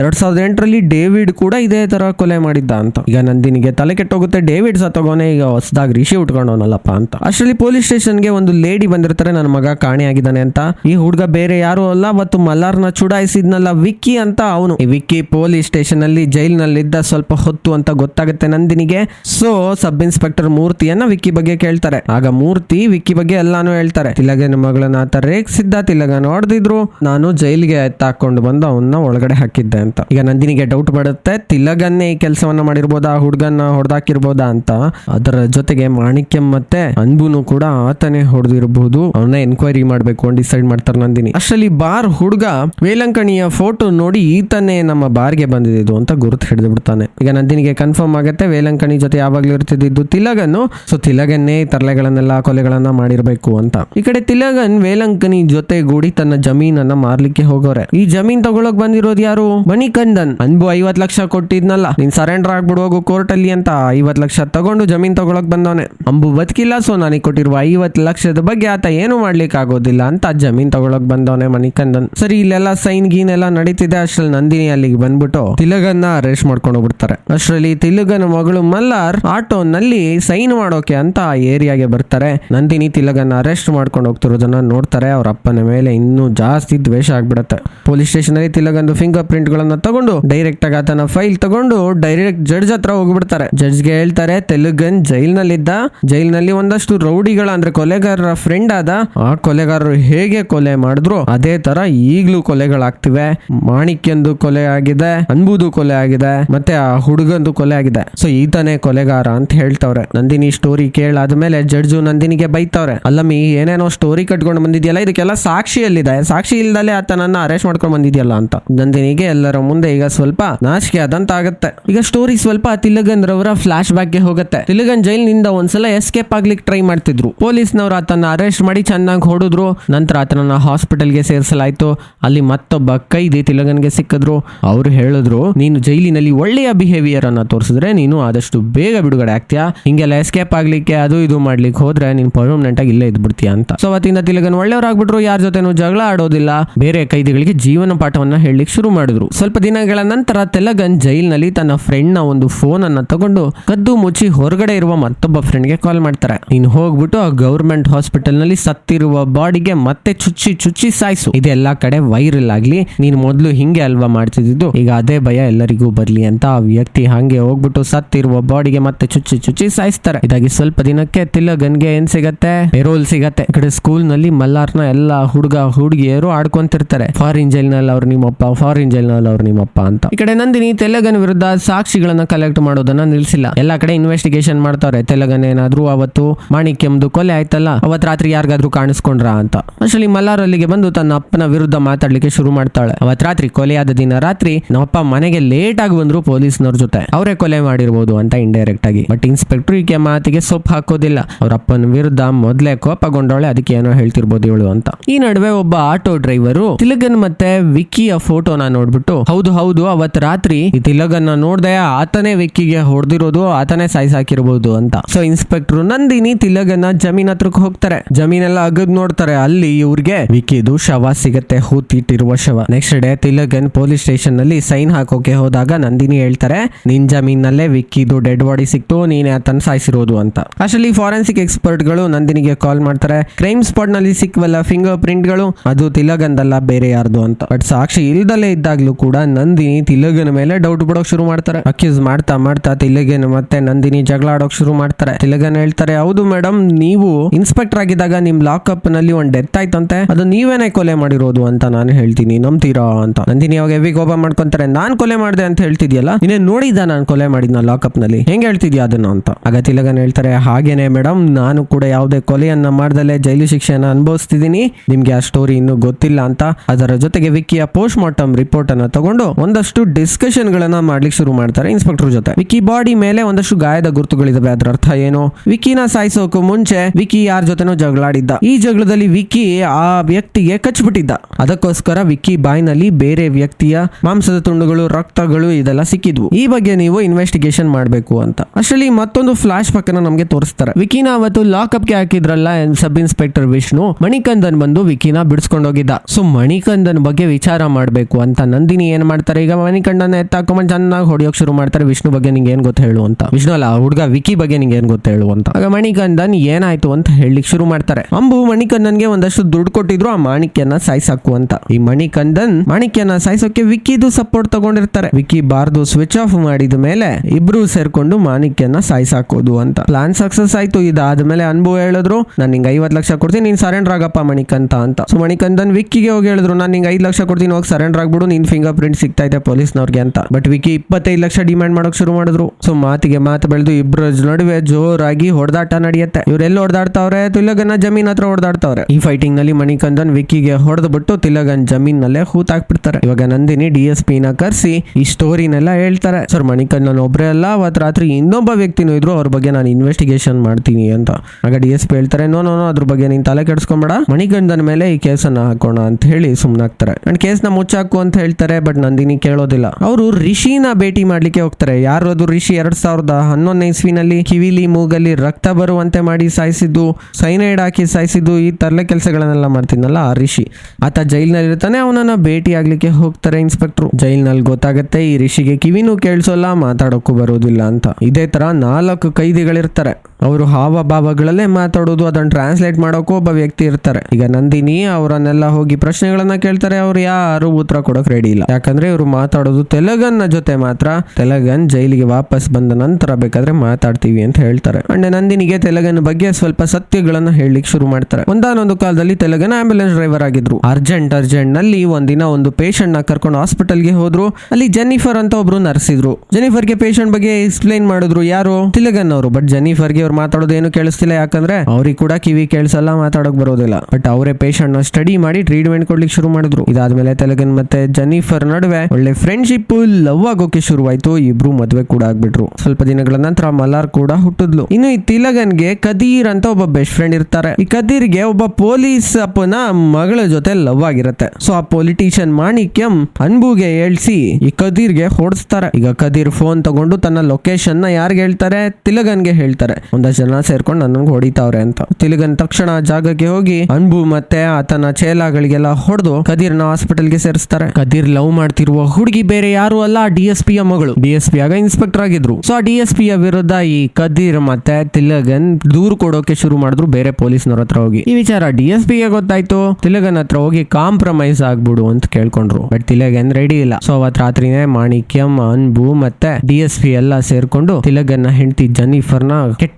ಎರಡ್ ಸಾವಿರದ ಎಂಟರಲ್ಲಿ ಡೇವಿಡ್ ಕೂಡ ಇದೇ ತರ ಕೊಲೆ ಮಾಡಿದ್ದ ಅಂತ. ಈಗ ನಂದಿನಿಗೆ ತಲೆ ಕೆಟ್ಟೋಗುತ್ತೆ, ಡೇವಿಡ್ ಸತ್ತೋಗೋನೆ ಈಗ ಹೊಸದಾಗಿ ರಿಷಿ ಉಟ್ಕೊಂಡವನಲ್ಲಪ್ಪ ಅಂತ. ಅಷ್ಟರಲ್ಲಿ ಪೊಲೀಸ್ ಸ್ಟೇಷನ್ಗೆ ಒಂದು ಲೇಡಿ ಬಂದಿರ್ತಾರೆ, ನನ್ನ ಮಗ ಕಾಣೆಯಾಗಿದ್ದಾನೆ ಅಂತ. ಈ ಹುಡುಗ ಬೇರೆ ಯಾರು ಅಲ್ಲ, ಮತ್ತು ಮಲ್ಲಾರ್ನ ಚುಡಾಯಿಸಿದ್ನಲ್ಲ ವಿಕ್ಕಿ ಅಂತ ಅವನು. ಈ ವಿಕ್ಕಿ ಪೊಲೀಸ್ ಸ್ಟೇಷನ್ ಅಲ್ಲಿ ಜೈಲಿನಲ್ಲಿದ್ದ ಸ್ವಲ್ಪ ಹೊತ್ತು ಅಂತ ಗೊತ್ತಾಗುತ್ತೆ ನಂದಿನಿಗೆ. ಸೊ ಸಬ್ ಇನ್ಸ್ಪೆಕ್ಟರ್ ಮೂರ್ತಿಯನ್ನ ವಿಕ್ಕಿ ಬಗ್ಗೆ ಕೇಳ್ತಾರೆ. ಆಗ ಮೂರ್ತಿ ವಿಕ್ಕಿ ಬಗ್ಗೆ ಎಲ್ಲಾನು ಹೇಳ್ತಾರೆ. ತಿಲಗನ ಮಗಳನ್ನ ಆತ ರೇಗಿಸಿದ್ದ ತಿಲಗ ನೋಡ್ದಿದ್ರು ನಾನು ಜೈಲಿಗೆ ಎತ್ತಾಕೊಂಡು ಬಂದು ಅವನ್ನ ಒಳಗಡೆ ಹಾಕಿದ್ದೆ ಅಂತ. ಈಗ ನಂದಿನಿಗೆ ಡೌಟ್ ಬರುತ್ತೆ, ತಿಲಗನ್ನೇ ಈ ಕೆಲಸವನ್ನ ಮಾಡಿರ್ಬೋದಾ ಆ ಹುಡುಗನ್ನ ಹೊಡೆದಾಕಿರ್ಬೋದಾ ಅಂತ. ಅದರ ಜೊತೆಗೆ ಮಾಣಿಕ್ಯಂ ಮತ್ತೆ ಅನ್ಬುನು ಕೂಡ ಆತನೇ ಹೊಡೆದಿರಬಹುದು ಅವನ್ನ ಎನ್ಕ್ವೈರಿ ಮಾಡ್ಬೇಕು ಅಂತ ಡಿಸೈಡ್ ಮಾಡ್ತಾರೆ ನಂದಿನಿ. ಅಷ್ಟರಲ್ಲಿ ಬಾರ್ ಹುಡುಗ ವೇಲಂಕಣಿಯ ಫೋಟೋ ನೋಡಿ ಈತನೇ ನಮ್ಮ ಬಾರ್ಗೆ ಬಂದಿದ್ದು ಅಂತ ಗುರುತು ಹಿಡಿದು ಬಿಡ್ತಾನೆ. ಈಗ ನಂದಿನಿಗೆ ಕನ್ಫರ್ಮ್ ಆಗುತ್ತೆ, ವೇಲಂಕಣಿ ಜೊತೆ ಯಾವಾಗ್ಲೂ ಇರ್ತಿದ್ದು ತಿಲಗನ್ನು ಸೊ ತಿಲಗನ್ನೇ ತರಲೆಗಳನ್ನೆಲ್ಲ, ಕೊಲೆಗಳನ್ನ ಮಾಡಿರ್ಬೇಕು ಅಂತ. ಈ ಕಡೆ ತಿಲಗನ್ ವೇಲಂಕಣಿ ಜೊತೆಗೂಡಿ ತನ್ನ ಜಮೀನನ್ನ ಮಾರ್ಲಿಕ್ಕೆ ಹೋಗೋರೆ. ಈ ಜಮೀನ್ ತಗೊಳಕ್ ಬಂದಿರೋದು ಯಾರು? ಮಣಿಕಂದನ್ ಅನ್ಬು ಐವತ್ ಲಕ್ಷ ಕೊಟ್ಟಿದ್ನಲ್ಲ. ನೀನ್ ಸರೆಂಡರ್ ಆಗ್ಬಿಡುವಾಗ ಕೋರ್ಟ್ ಅಲ್ಲಿ ಅಂತ. ಐವತ್ ಲಕ್ಷ ತಗೊಂಡು ಜಮೀನ್ ತಗೊಳಕ್ ಬಂದವನೆ. ಅಂಬು ಬದುಕಿಲ್ಲ ಸೊ ನನಗೆ ಕೊಟ್ಟಿರುವ ಐವತ್ ಲಕ್ಷದ ಬಗ್ಗೆ ಆತ ಏನು ಮಾಡ್ಲಿಕ್ಕೆ ಆಗೋದಿಲ್ಲ ಅಂತ ಜಮೀನ್ ತಗೊಳಕ್ ಬಂದವನೆ ಮಣಿಕಂದನ್ ಸರಿ, ಇಲ್ಲೆಲ್ಲ ಸೈನ್ ಗೀನ್ ಎಲ್ಲ ನಡೀತಿದೆ. ಅಷ್ಟ್ರಲ್ಲಿ ನಂದಿನಿ ಅಲ್ಲಿಗೆ ಬಂದ್ಬಿಟ್ಟು ತಿಲಗನ್ನ ಅರೆಸ್ಟ್ ಮಾಡ್ಕೊಂಡು ಹೋಗ್ಬಿಡ್ತಾರೆ. ಅಷ್ಟ್ರಲ್ಲಿ ತಿಲಗನ ಮಗಳು ಮಲ್ಲಾರ್ ಆಟೋನಲ್ಲಿ ಸೈನ್ ಮಾಡೋಕೆ ಅಂತ ಏರಿಯಾಗೆ ಬರ್ತಾರೆ. ನಂದಿನಿ ತಿಲಗನ್ನ ಅರೆಸ್ಟ್ ಮಾಡ್ಕೊಂಡು ಹೋಗ್ತಿರೋದನ್ನ ನೋಡ್ತಾರೆ. ಅವ್ರ ಅಪ್ಪನ ಮೇಲೆ ಇನ್ನೂ ಜಾಸ್ತಿ ದ್ವೇಷ ಆಗ್ಬಿಡತ್ತೆ. ಪೊಲೀಸ್ ಸ್ಟೇಷನ್ ಅಲ್ಲಿ ತಿಲಗಂದು ಫಿಂಗರ್ ಪ್ರಿಂಟ್ ಗಳನ್ನ ತಗೊಂಡು ಡೈರೆಕ್ಟ್ ಆಗಿ ಆತನ ಫೈಲ್ ತಗೊಂಡು ಡೈರೆಕ್ಟ್ ಜಡ್ಜ್ ಹತ್ರ ಹೋಗ್ಬಿಡ್ತಾರೆ. ಜಡ್ಜ್ಗೆ ಹೇಳ್ತಾರೆ, ತೆಲುಗನ್ ಜೈಲ್ನಲ್ಲಿದ್ದ, ಜೈಲ್ನಲ್ಲಿ ಒಂದಷ್ಟು ರೌಡಿಗಳ ಅಂದ್ರೆ ಕೊಲೆಗಾರರ ಫ್ರೆಂಡ್ ಆದ, ಆ ಕೊಲೆಗಾರರು ಹೇಗೆ ಕೊಲೆ ಮಾಡಿದ್ರು, ಅದೇ ತರ ಈಗ್ಲೂ ಕೊಲೆಗಳಾಗ್ತಿವೆ. ಮಾಣಿಕ್ಯಂದು ಕೊಲೆ ಆಗಿದೆ, ಅನ್ಬುದು ಕೊಲೆ ಆಗಿದೆ, ಮತ್ತೆ ಆ ಹುಡುಗಂದು ಕೊಲೆ ಆಗಿದೆ. ಸೊ ಈತನೇ ಕೊಲೆಗಾರ ಅಂತ ಹೇಳ್ತವ್ರೆ. ನಂದಿನಿ ಸ್ಟೋರಿ ಕೇಳಾದ್ಮೇಲೆ ಜಡ್ಜು ನಂದಿನಿಗೆ ಬೈತವ್ರೆ. ಅಲ್ಲಮ್ಮಿ, ಏನೇನೋ ಸ್ಟೋರಿ ಕಟ್ಕೊಂಡು ಬಂದಿದ್ಯಲ್ಲ, ಇದಕ್ಕೆಲ್ಲ ಸಾಕ್ಷಿಯಲ್ಲಿದೆ ಸಾಕ್ಷಿ ಇಲ್ದಲೆ ಆತನನ್ನ ಅರೆಸ್ಟ್ ಮಾಡ್ಕೊಂಡು ಬಂದಿದ್ಯಲ್ಲ ಅಂತ. ನಂದಿನಿಗೆ ಎಲ್ಲರ ಮುಂದೆ ಈಗ ಸ್ವಲ್ಪ ನಾಚಿಕೆ ಆದಂತ ಆಗುತ್ತೆ ಈಗ ಸ್ಟೋರಿ ಸ್ವಲ್ಪ ತಿಲಗನ್ ರವರ ಫ್ಲಾಶ್ ಬ್ಯಾಕ್ಗೆ ಹೋಗುತ್ತೆ. ತಿಲಗನ್ ಜೈಲಿನಿಂದ ಒಂದ್ಸಲ ಎಸ್ಕೇಪ್ ಆಗ್ಲಿಕ್ಕೆ ಟ್ರೈ ಮಾಡ್ತಿದ್ರು. ಪೊಲೀಸ್ನವರು ಆತನ ಅರೆಸ್ಟ್ ಮಾಡಿ ಚೆನ್ನಾಗಿ ಹೊಡೆದ್ರು. ನಂತರ ಆತನನ್ನ ಹಾಸ್ಪಿಟಲ್ಗೆ ಸೇರಿಸಲಾಯ್ತು. ಅಲ್ಲಿ ಮತ್ತೊಬ್ಬ ಕೈದಿ ತಿಲಗನ್ಗೆ ಸಿಕ್ಕಿದ್ರು. ಅವ್ರು ಹೇಳಿದ್ರು, ನೀನು ಜೈಲಿನಲ್ಲಿ ಒಳ್ಳೆಯ ಬಿಹೇವಿಯರ್ ಅನ್ನ ತೋರಿಸಿದ್ರೆ ನೀನು ಆದಷ್ಟು ಬೇಗ ಬಿಡುಗಡೆ ಆಗ್ತೀಯಾ? ಹಿಂಗೆಲ್ಲ ಎಸ್ಕೇಪ್ ಆಗ್ಲಿಕ್ಕೆ ಅದು ಇದು ಮಾಡ್ಲಿಕ್ಕೆ ಹೋದ್ರೆ ನೀನು ಪರ್ಮನೆಂಟ್ ಆಗಿ ಇಲ್ಲೇ ಇದ್ಬಿಡ್ತೀಯ ಅಂತ. ಸೊ ಅವತ್ತಿಂದ ತಿಲಗನ್ ಒಳ್ಳೆಯವ್ರಾಗ್ಬಿಟ್ರು. ಯಾರ ಜೊತೆನೂ ಜಗಳ ಆಡೋದಿಲ್ಲ. ಬೇರೆ ಕೈದಿಗಳಿಗೆ ಜೀವನ ಪಾಠವನ್ನ ಹೇಳಲಿಕ್ಕೆ ಶುರು ಮಾಡಿದ್ರು. ಸ್ವಲ್ಪ ದಿನಗಳ ನಂತರ ತೆಲಗನ್ ಜೈಲ್ನಲ್ಲಿ ತನ್ನ ಫ್ರೆಂಡ್ನ ಒಂದು ಫೋನ್ ಅನ್ನ ತಗೊಂಡು ಕದ್ದು ಮುಚ್ಚಿ ಹೊರಗಡೆ ಇರುವ ಮತ್ತೊಬ್ಬ ಫ್ರೆಂಡ್ಗೆ ಕಾಲ್ ಮಾಡ್ತಾರೆ. ನೀನು ಹೋಗ್ಬಿಟ್ಟು ಆ ಗೌರ್ಮೆಂಟ್ ಹಾಸ್ಪಿಟಲ್ನಲ್ಲಿ ಸತ್ತಿರುವ ಬಾಡಿಗೆ ಮತ್ತೆ ಚುಚ್ಚಿ ಚುಚ್ಚಿ ಸಾಯಿಸು. ಇದೆಲ್ಲ ಕಡೆ ವೈರಲ್ ಆಗ್ಲಿ, ನೀನು ಮೊದಲು ಹಿಂಗೆ ಅಲ್ವಾ ಮಾಡ್ತಿದ್ದು ಈಗ ಅದೇ ಭಯ ಎಲ್ಲರಿಗೂ ಬರ್ಲಿ ಅಂತ ಆ ವ್ಯಕ್ತಿ ಹಂಗೆ ಹೋಗ್ಬಿಟ್ಟು ಸತ್ತಿರುವ ಬಾಡಿಗೆ ಮತ್ತೆ ಚುಚ್ಚಿ ಚುಚ್ಚಿ ಸಾಯಿಸ್ತಾರೆ. ಇದಾಗಿ ಸ್ವಲ್ಪ ದಿನಕ್ಕೆ ತಿಲಗನ್ಗೆ ಏನ್ ಸಿಗತ್ತೆ? ಪೆರೋಲ್ ಸಿಗತ್ತೆ. ಕಡೆ ಸ್ಕೂಲ್ನಲ್ಲಿ ಮಲ್ಲಾರ್ನ ಎಲ್ಲ ಹುಡುಗ ಹುಡುಗಿಯರು ಆಡ್ಕೊಂತಿರ್ತಾರೆ. ಫಾರಿನ್ ಜೈಲ್ನಲ್ಲಿ ಅವ್ರು ನಿಮ್ಮಪ್ಪ ಫಾರಿನ್ ಜೈಲ್ನಲ್ಲಿ ಅವ್ರು ನಿಮ್ಮಪ್ಪ ಅಂತ. ಈ ಕಡೆ ನಂದಿನಿ ತೆಲಗನ್ ವಿರುದ್ಧ ಸಾಕ್ಷಿಗಳನ್ನ ಕಲೆಕ್ಟ್ ಮಾಡೋದನ್ನ ನಿಲ್ಸಿಲ್ಲ. ಎಲ್ಲಾ ಕಡೆ ಇನ್ವೆಸ್ಟಿಗೇಷನ್ ಮಾಡ್ತಾರೆ. ತೆಲಗನ್ ಏನಾದ್ರೂ ಅವತ್ತು ಮಾಣಿಕ್ಯಂದು ಕೊಲೆ ಆಯ್ತಲ್ಲ, ಅವತ್ ರಾತ್ರಿ ಯಾರಿಗಾದ್ರೂ ಕಾಣಿಸ್ಕೊಂಡ್ರ ಅಂತ. ಅಷ್ಟರಲ್ಲಿ ಮಲ್ಲಾರ್ ಅಲ್ಲಿಗೆ ಬಂದು ತನ್ನ ಅಪ್ಪನ ವಿರುದ್ಧ ಮಾತಾಡ್ಲಿಕ್ಕೆ ಶುರು ಮಾಡ್ತಾಳೆ. ಅವತ್ ರಾತ್ರಿ ಕೊಲೆಯಾದ ದಿನ ರಾತ್ರಿ ನಮ್ಮಪ್ಪ ಮನೆಗೆ ಲೇಟ್ ಆಗಿ ಬಂದ್ರು ಪೊಲೀಸ್ನವ್ರ ಜೊತೆ. ಅವರೇ ಕೊಲೆ ಮಾಡಿರ್ಬೋದು ಅಂತ ಇಂಡೈರೆಕ್ಟ್ ಆಗಿ. ಬಟ್ ಇನ್ಸ್ಪೆಕ್ಟರ್ ಈಕೆ ಮಾತಿಗೆ ಸೊಪ್ಪು ಹಾಕೋದಿಲ್ಲ. ಅವ್ರ ಅಪ್ಪನ ವಿರುದ್ಧ ಮೊದ್ಲೇ ಕೋಪಗೊಂಡವಳೆ, ಅದಕ್ಕೆ ಏನೋ ಹೇಳ್ತಿರ್ಬೋದು ಇವಳು ಅಂತ. ಈ ನಡುವೆ ಒಬ್ಬ ಆಟೋ ಡ್ರೈವರು ತಿಲಗನ್ ಮತ್ತೆ ವಿಕ್ಕಿಯ ಫೋಟೋನ ನೋಡ್ಬಿಟ್ಟು, ಹೌದು ಹೌದು, ಅವತ್ ರಾತ್ರಿ ಈ ತಿಲಗನ್ನ ನೋಡ್ದೆ ಆತನೇ ವಿಕ್ಕಿಗೆ ಹೊಡೆದಿರೋದು, ಆತನೇ ಸಾಯಿಸಾಕಿರ್ಬೋದು ಅಂತ. ಸೊ ಇನ್ಸ್ಪೆಕ್ಟರ್ ನಂದಿನಿ ತಿಲಗನ್ನ ಜಮೀನ್ ಹತ್ರಕ್ಕೆ ಹೋಗ್ತಾರೆ. ಜಮೀನೆಲ್ಲ ಅಗದ್ ನೋಡ್ತಾರೆ. ಅಲ್ಲಿ ಇವ್ರಿಗೆ ವಿಕ್ಕಿದು ಶವ ಸಿಗತ್ತೆ, ಹೂತಿಟ್ಟಿರುವ ಶವ. ನೆಕ್ಸ್ಟ್ ಡೇ ತಿಲಗನ್ ಪೊಲೀಸ್ ಸ್ಟೇಷನ್ನಲ್ಲಿ ಸೈನ್ ಹಾಕೋಕೆ ಹೋದಾಗ ನಂದಿನಿ ಹೇಳ್ತಾರೆ, ನಿನ್ ಜಮೀನಲ್ಲೇ ವಿಕ್ಕಿದು ಡೆಡ್ ಬಾಡಿ ಸಿಕ್ತು, ನೀನೇ ಆತನ ಸಾಯಿಸಿರೋದು ಅಂತ. ಅಷ್ಟರಲ್ಲಿ ಫಾರೆನ್ಸಿಕ್ ಎಕ್ಸ್ಪರ್ಟ್ಗಳು ನಂದಿನಿಗೆ ಕಾಲ್ ಮಾಡ್ತಾರೆ. ಕ್ರೈಮ್ ಸ್ಪಾಟ್ನಲ್ಲಿ ಸಿಕ್ವಲ್ಲ ಫಿಂಗರ್ ಪ್ರಿಂಟ್ಗಳು, ಅದು ತಿಲಗಂದಲ್ಲ ಬೇರೆ ಯಾರ್ದು ಅಂತ. ಬಟ್ ಸಾಕ್ಷಿ ಇಲ್ದಲೇ ಇದ್ದಾಗ್ಲೂ ಕೂಡ ನಂದಿನಿ ತಿಲಗನ ಮೇಲೆ ಡೌಟ್ ಬಿಡೋಕ್ ಶುರು ಮಾಡ್ತಾರೆ. ಅಕ್ಯೂಸ್ ಮಾಡ್ತಾ ಮಾಡ್ತಾ ತಿಲಗನ್ ಮತ್ತೆ ನಂದಿನಿ ಜಗಳ ಆಡೋಕ್ ಶುರು ಮಾಡ್ತಾರೆ. ತಿಲಗನ್ ಹೇಳ್ತಾರೆ, ಹೌದು ಮೇಡಮ್ ನೀವು ಇನ್ಸ್ಪೆಕ್ಟರ್ ಆಗಿದ್ದಾಗ ನಿಮ್ ಲಾಕಪ್ನಲ್ಲಿ ಒಂದ್ ಡೆತ್ ಆಯ್ತಂತೆ. ಅದು ನೀವೇನೆ ಕೊಲೆ ಮಾಡಿರೋದು ಅಂತ ನಾನು ಹೇಳ್ತೀನಿ, ನಂಬ್ತೀರಾ ಅಂತ. ನಂದಿನಿ ಅವಾಗ ಹೆವಿ ಕೋಪ ಮಾಡ್ಕೊಂತಾರೆ, ನಾನ್ ಕೊಲೆ ಮಾಡಿದೆ ಅಂತ ಹೇಳ್ತಿದ್ಯಲ್ಲ? ನೀನೇ ನೋಡಿದ್ದ ನಾನು ಕೊಲೆ ಮಾಡಿದ್ನ ಲಾಕಪ್ನಲ್ಲಿ. ಹೆಂಗ್ ಹೇಳ್ತಿದ್ಯಾ ಅದನ್ನ ಅಂತ? ಆಗ ತಿಲಗನ್ ಹೇಳ್ತಾರೆ, ಹಾಗೇನೆ ಮೇಡಮ್ ನಾನು ಕೂಡ ಯಾವುದೇ ಕೊಲೆಯನ್ನ ಮಾಡ್ದಲೆ ಜೈಲು ಶಿಕ್ಷೆಯನ್ನ ಅನುಭವಿಸ್ತಿದ್ದೀನಿ. ನಿಮ್ಗೆ ಆ ಸ್ಟೋರಿ ಇನ್ನೂ ಗೊತ್ತಿಲ್ಲ ಅಂತ. ಅದರ ಜೊತೆಗೆ ವಿಕ್ಕಿಯ ಪೋಸ್ಟ್ ಮಾರ್ಟಮ್ ರಿಪೋರ್ಟ್ ಅನ್ನ ತಗೊಂಡು ಒಂದಷ್ಟು ಡಿಸ್ಕಷನ್ ಗಳನ್ನ ಮಾಡ್ಲಿಕ್ಕೆ ಶುರು ಮಾಡ್ತಾರೆ ಇನ್ಸ್ಪೆಕ್ಟರ್ ಜೊತೆ. ವಿಕಿ ಬಾಡಿ ಮೇಲೆ ಒಂದಷ್ಟು ಗಾಯದ ಗುರುತುಗಳಿದಾವೆ. ಅದರ ಅರ್ಥ ಏನು? ವಿಕಿನ ಸಾಯಿಸೋಕು ಮುಂಚೆ ವಿಕಿ ಯಾರ ಜೊತೆನೋ ಜಗಳಾಡಿದ್ದ. ಈ ಜಗಳದಲ್ಲಿ ವಿಕಿ ಆ ವ್ಯಕ್ತಿಗೆ ಕಚ್ಬಿಟ್ಟಿದ್ದ. ಅದಕ್ಕೋಸ್ಕರ ವಿಕ್ಕಿ ಬಾಯ್ನಲ್ಲಿ ಬೇರೆ ವ್ಯಕ್ತಿಯ ಮಾಂಸದ ತುಂಡುಗಳು, ರಕ್ತಗಳು ಇದೆಲ್ಲ ಸಿಕ್ಕಿದ್ವು. ಈ ಬಗ್ಗೆ ನೀವು ಇನ್ವೆಸ್ಟಿಗೇಷನ್ ಮಾಡಬೇಕು ಅಂತ. ಅಷ್ಟರಲ್ಲಿ ಮತ್ತೊಂದು ಫ್ಲಾಶ್ ಪಕ್ಕನ ನಮಗೆ ತೋರಿಸ್ತಾರೆ. ವಿಕಿನ ಅವತ್ತು ಲಾಕಪ್ಗೆ ಹಾಕಿದ್ರಲ್ಲ ಸಬ್ ಇನ್ಸ್ಪೆಕ್ಟರ್ ವಿಷ್ಣು, ಮಣಿಕಂದನ್ ಬಂದು ವಿಕಿನ ಬಿಡಿಸ್ಕೊಂಡೋಗಿದ್ದ. ಸೊ ಮಣಿಕಂದನ್ ಬಗ್ಗೆ ವಿಚಾರ ಮಾಡಬೇಕು ಅಂತ ನಂದಿನಿ ಏನ್ ಮಾಡ್ತಾರೆ? ಈಗ ಮಣಿಕಂಡನ ಎತ್ತಾಕೊಂಡ್ ಚೆನ್ನಾಗಿ ಹೊಡಿಯೋಕ್ ಶುರು ಮಾಡ್ತಾರೆ. ವಿಷ್ಣು ಬಗ್ಗೆ ನಿಂಗೆ ಏನ್ ಗೊತ್ತ ಹೇಳು ಅಂತ. ವಿಷ್ಣು ಅಲ್ಲ ಹುಡುಗ ವಿಕಿ ಬಗ್ಗೆ ನಿಂಗೆ ಏನ್ ಗೊತ್ತ ಹೇಳು ಅಂತ. ಆಗ ಮಣಿಕಂದನ್ ಏನಾಯ್ತು ಅಂತ ಹೇಳಲಿಕ್ಕೆ ಶುರು ಮಾಡ್ತಾರೆ. ಅಂಬು ಮಣಿಕಂದನ್ಗೆ ಒಂದಷ್ಟು ದುಡ್ಡು ಕೊಟ್ಟಿದ್ರು, ಆ ಮಾಣಿಕ್ಯನ ಸಾಯ್ಸಾಕು ಅಂತ. ಈ ಮಣಿಕಂದನ್ ಮಾಣಿಕ್ಯನ ಸಾಯ್ಸೋಕೆ ವಿಕ್ಕಿದು ಸಪೋರ್ಟ್ ತಗೊಂಡಿರ್ತಾರೆ. ವಿಕ್ಕಿ ಬಾರ್ದು ಸ್ವಿಚ್ ಆಫ್ ಮಾಡಿದ ಮೇಲೆ ಇಬ್ರು ಸೇರ್ಕೊಂಡು ಮಾಣಿಕ್ಯನ ಸಾಯ್ಸಾಕೋದು ಅಂತ. ಪ್ಲಾನ್ ಸಕ್ಸಸ್ ಆಯ್ತು. ಇದಾದ್ಮೇಲೆ ಅನ್ಬು ಹೇಳಿದ್ರು, ನಾನು ನಿಂಗೆ ಐವತ್ತು ಲಕ್ಷ ಕೊಡ್ತೀನಿ, ನೀನ್ ಸರೆಂಡರ್ ಆಗಪ್ಪ ಮಣಿಕಂತ ಅಂತ. ಸೊ ಮಣಿಕಂದನ್ ವಿಕ್ಕಿಗೆ ಹೋಗಿ ಹೇಳಿದ್ರು, ನಾನು ನಿಂಗೆ ಐದು ಲಕ್ಷ ಕೊಡ್ತೀನಿ, ಹೋಗಿ ಸರೆಂಡರ್ ಆಗ್ಬಿಡು ನಿನ್ ಫಿಂಗರ್ ಪ್ರಿಂಟ್ ಸಿಗ್ತಾ ಇದೆ ಪೊಲೀಸ್ನವ್ರಿಗೆ ಅಂತ. ಬಟ್ ವಿಕಿ ಇಪ್ಪತ್ತೈದು ಲಕ್ಷ ಡಿಮ್ಯಾಂಡ್ ಮಾಡೋಕ್ ಶುರು ಮಾಡಿದ್ರು. ಸೊ ಮಾತಿಗೆ ಮಾತು ಬೆಳೆದು ಇಬ್ಬರ ನಡುವೆ ಜೋರಾಗಿ ಹೊಡೆದಾಟ ನಡೆಯುತ್ತೆ. ಇವರೆಲ್ಲ ಹೊಡೆದಾಡ್ತಾವ್ರೆ ತಿಲಗನ ಜಮೀನ್ ಹತ್ರ ಹೊಡೆದಾಡ್ತಾವ್ರೆ ಈ ಫೈಟಿಂಗ್ನಲ್ಲಿ ಮಣಿಕಂದನ್ ವಿಕಿಗೆ ಹೊಡೆದು ಬಿಟ್ಟು ತಿಲಗನ್ ಜಮೀನ್ ನಲ್ಲೇ ಹೂತಾಕ್ಬಿಡ್ತಾರೆ ಇವಾಗ ನಂದಿನಿ ಡಿ ಎಸ್ ಪಿನ ಕರೆಸಿ ಈ ಸ್ಟೋರಿನೆಲ್ಲ ಹೇಳ್ತಾರೆ. ಸರ್ ಮಣಿಕಂದನ್ ಒಬ್ರೇ ಅಲ್ಲ, ಅವತ್ ರಾತ್ರಿ ಇನ್ನೊಬ್ಬ ವ್ಯಕ್ತಿನೂ ಇದ್ರು, ಅವ್ರ ಬಗ್ಗೆ ನಾನು ಇನ್ವೆಸ್ಟಿಗೇಷನ್ ಮಾಡ್ತೀನಿ ಅಂತ. ಆಗ ಡಿ ಎಸ್ ಪಿ ಹೇಳ್ತಾರೆ ನೋ ನೋ ಅದ್ರ ಬಗ್ಗೆ ನೀನ್ ತಲೆ ಕೆಡಿಸ್ಕೊಂಬೇಡ. ಮಣಿಕಂದನ್ ಮೇಲೆ ಈ ಕೇಸನ್ನ ಹಾಕೋಣ ಅಂತ ಹೇಳಿ ಸುಮ್ನಾಗ್ತಾರೆ. ಅಂಡ್ ಕೇಸ್ನ ಮುಚ್ಚಾಕು ಅಂತ ಹೇಳ್ತಾರೆ, ಬಟ್ ನಂದಿನಿ ಕೇಳೋದಿಲ್ಲ. ಅವರು ರಿಷಿನ ಭೇಟಿ ಮಾಡ್ಲಿಕ್ಕೆ ಹೋಗ್ತಾರೆ. ಯಾರು ಅದು ರಿಷಿ ಎರಡ್ ಸಾವಿರದ ಹನ್ನೊಂದನೇ ಇಸ್ವಿನಲ್ಲಿ ಕಿವಿಲಿ ಮೂಗಲ್ಲಿ ರಕ್ತ ಬರುವಂತೆ ಮಾಡಿ ಸಾಯಿಸಿದ್ದು, ಸೈನೈಡ್ ಹಾಕಿ ಸಾಯಿಸಿದ್ದು, ಈ ತರಲೆ ಕೆಲಸಗಳನ್ನೆಲ್ಲ ಮಾಡ್ತಿದ್ನಲ್ಲ ಆ ರಿಷಿ. ಆತ ಜೈಲ್ನಲ್ಲಿ ಇರ್ತಾನೆ ಅವನನ್ನ ಭೇಟಿ ಆಗ್ಲಿಕ್ಕೆ ಹೋಗ್ತಾರೆ ಇನ್ಸ್ಪೆಕ್ಟರ್. ಜೈಲ್ನಲ್ಲಿ ಗೊತ್ತಾಗತ್ತೆ, ಈ ರಿಷಿಗೆ ಕಿವಿನೂ ಕೇಳಿಸೋಲ್ಲ, ಮಾತಾಡೋಕ್ಕೂ ಬರೋದಿಲ್ಲ ಅಂತ. ಇದೇ ತರ ನಾಲ್ಕು ಕೈದಿಗಳಿರ್ತಾರೆ. ಅವರು ಹಾವಭಾವಗಳಲ್ಲೇ ಮಾತಾಡೋದು, ಅದನ್ನು ಟ್ರಾನ್ಸ್ಲೇಟ್ ಮಾಡೋಕ್ಕೂ ಒಬ್ಬ ವ್ಯಕ್ತಿ ಇರ್ತಾರೆ. ಈಗ ನಂದಿನಿ ಅವರನ್ನೆಲ್ಲ ಹೋಗಿ ಪ್ರಶ್ನೆಗಳನ್ನ ಕೇಳ್ತಾರೆ, ಅವ್ರು ಯಾರು ಉತ್ತರ ಕೊಡೋಕೆ ರೆಡಿ ಇಲ್ಲ. ಯಾಕಂದ್ರೆ ಇವರು ಮಾತಾಡೋದು ತೆಲಗನ್ನ ಜೊತೆ ಮಾತ್ರ. ತೆಲಗನ್ ಜೈಲಿಗೆ ವಾಪಸ್ ಬಂದ ನಂತರ ಬೇಕಾದ್ರೆ ಮಾತಾಡ್ತೀವಿ ಅಂತ ಹೇಳ್ತಾರೆ. ಅಂಡ್ ನಂದಿನಿಗೆ ತೆಲಗನ್ ಬಗ್ಗೆ ಸ್ವಲ್ಪ ಸತ್ಯಗಳನ್ನ ಹೇಳಲಿಕ್ಕೆ ಶುರು ಮಾಡ್ತಾರೆ. ಒಂದಾನೊಂದು ಕಾಲದಲ್ಲಿ ತೆಲಗನ್ ಆಂಬ್ಯುಲೆನ್ಸ್ ಡ್ರೈವರ್ ಆಗಿದ್ರು. ಅರ್ಜೆಂಟ್ ಅರ್ಜೆಂಟ್ನಲ್ಲಿ ಒಂದಿನ ಒಂದು ಪೇಷಂಟ್ನ ಕರ್ಕೊಂಡು ಹಾಸ್ಪಿಟಲ್ಗೆ ಹೋದ್ರು. ಅಲ್ಲಿ ಜೆನಿಫರ್ ಅಂತ ಒಬ್ರು ನರ್ಸ್ ಇದ್ರು ಜೆನಿಫರ್ಗೆ ಪೇಷಂಟ್ ಬಗ್ಗೆ ಎಕ್ಸ್ಪ್ಲೈನ್ ಮಾಡಿದ್ರು ಯಾರು? ತೆಲಗನ್ ಅವರು ಬಟ್ ಜೆನಿಫರ್ಗೆ ಅವ್ರು ಮಾತಾಡೋದು ಏನು ಕೇಳಿಸ್ತಿಲ್ಲ, ಯಾಕಂದ್ರೆ ಅವ್ರಿಗೆ ಕೂಡ ಕಿವಿ ಕೇಳಿಸಲ್ಲ, ಮಾತಾಡೋಕ್ ಬರೋದಿಲ್ಲ. ಬಟ್ ಅವರೇ ಪೇಷಂಟ್ನ ಸ್ಟಡಿ ಮಾಡಿ ಟ್ರೀಟ್ಮೆಂಟ್ ಕೊಡ್ಲಿಕ್ಕೆ ಶುರು ಮಾಡಿದ್ರು. ಇದಾದ್ಮೇಲೆ ತೆಲಗನ್ ಮತ್ತೆ ಜೆನಿಫರ್ ನಡುವೆ ಒಳ್ಳೆ ಫ್ರೆಂಡ್ಶಿಪ್ ಲವ್ ಆಗೋಕೆ ಶುರುವಾಯ್ತು. ಇಬ್ರು ಮದ್ವೆ ಕೂಡ ಆಗ್ಬಿಟ್ರು. ಸ್ವಲ್ಪ ದಿನಗಳ ನಂತರ ಮಲಾರ್ ಕೂಡ ಹುಟ್ಟಿದ್ಲು. ಇನ್ನು ಈ ತಿಲಗನ್ಗೆ ಕದೀರ್ ಅಂತ ಒಬ್ಬ ಬೆಸ್ಟ್ ಫ್ರೆಂಡ್ ಇರ್ತಾರೆ. ಈ ಕದೀರ್ಗೆ ಒಬ್ಬ ಪೊಲೀಸ್ ಅಪ್ಪನ ಮಗಳ ಜೊತೆ ಲವ್ ಆಗಿರುತ್ತೆ. ಸೊ ಆ ಪೊಲಿಟಿಷಿಯನ್ ಮಾಣಿಕ್ಯಂ ಅನ್ಬುಗೆ ಹೇಳ್ಸಿ ಈ ಕದೀರ್ಗೆ ಹೊಡಿಸ್ತಾರೆ. ಈಗ ಕದೀರ್ ಫೋನ್ ತಗೊಂಡು ತನ್ನ ಲೊಕೇಶನ್ನ ಯಾರಿಗೆ ಹೇಳ್ತಾರೆ? ತಿಲಗನ್ಗೆ ಹೇಳ್ತಾರೆ. ಒಂದಷ್ಟು ಜನ ಸೇರ್ಕೊಂಡು ನನ್ನನ್ನು ಹೊಡಿತಾವ್ರೆ ಅಂತ. ತಿಲಗನ್ ತಕ್ಷಣ ಜಾಗಕ್ಕೆ ಹೋಗಿ ಅನ್ಬು ಮತ್ತೆ ಆತನ ಚೇಲಾಗಳಿಗೆಲ್ಲ ಹೊಡೆದು ಕದೀರ್ನ ಹಾಸ್ಪಿಟಲ್ಗೆ ಸೇರಿಸ್ತಾರೆ. ಕದೀರ್ ಲವ್ ಮಾಡ್ತಿರುವ ಹುಡುಗಿ ಬೇರೆ ಯಾರು ಅಲ್ಲ, ಡಿ ಎಸ್ ಪಿಯ ಮಗಳು. ಡಿ ಎಸ್ ಪಿ ಆಗ ಇನ್ಸ್ಪೆಕ್ಟರ್ ಆಗಿದ್ರು. ಸೊ ಆ ಡಿ ಎಸ್ ಪಿಯ ವಿರುದ್ಧ ಈ ಕದೀರ್ ಮತ್ತೆ ತಿಲಗನ್ ದೂರು ಕೊಡೋಕೆ ಶುರು ಮಾಡಿದ್ರು ಬೇರೆ ಪೊಲೀಸ್ನವ್ರ ಹತ್ರ ಹೋಗಿ. ಈ ವಿಚಾರ ಡಿ ಎಸ್ ಪಿಗೆ ಗೊತ್ತಾಯ್ತು. ತಿಲಗನ್ ಹತ್ರ ಹೋಗಿ ಕಾಂಪ್ರಮೈಸ್ ಆಗ್ಬಿಡು ಅಂತ ಕೇಳ್ಕೊಂಡ್ರು. ಬಟ್ ತಿಲಗನ್ ರೆಡಿ ಇಲ್ಲ. ಸೊ ಅವತ್ ರಾತ್ರಿನೇ ಮಾಣಿಕ್ಯಂ, ಅನ್ಬು ಮತ್ತೆ ಡಿ ಎಸ್ ಪಿ ಎಲ್ಲ ಸೇರ್ಕೊಂಡು ತಿಲಗನ್ನ ಹೆಂಡತಿ ಜನಿಫರ್ನ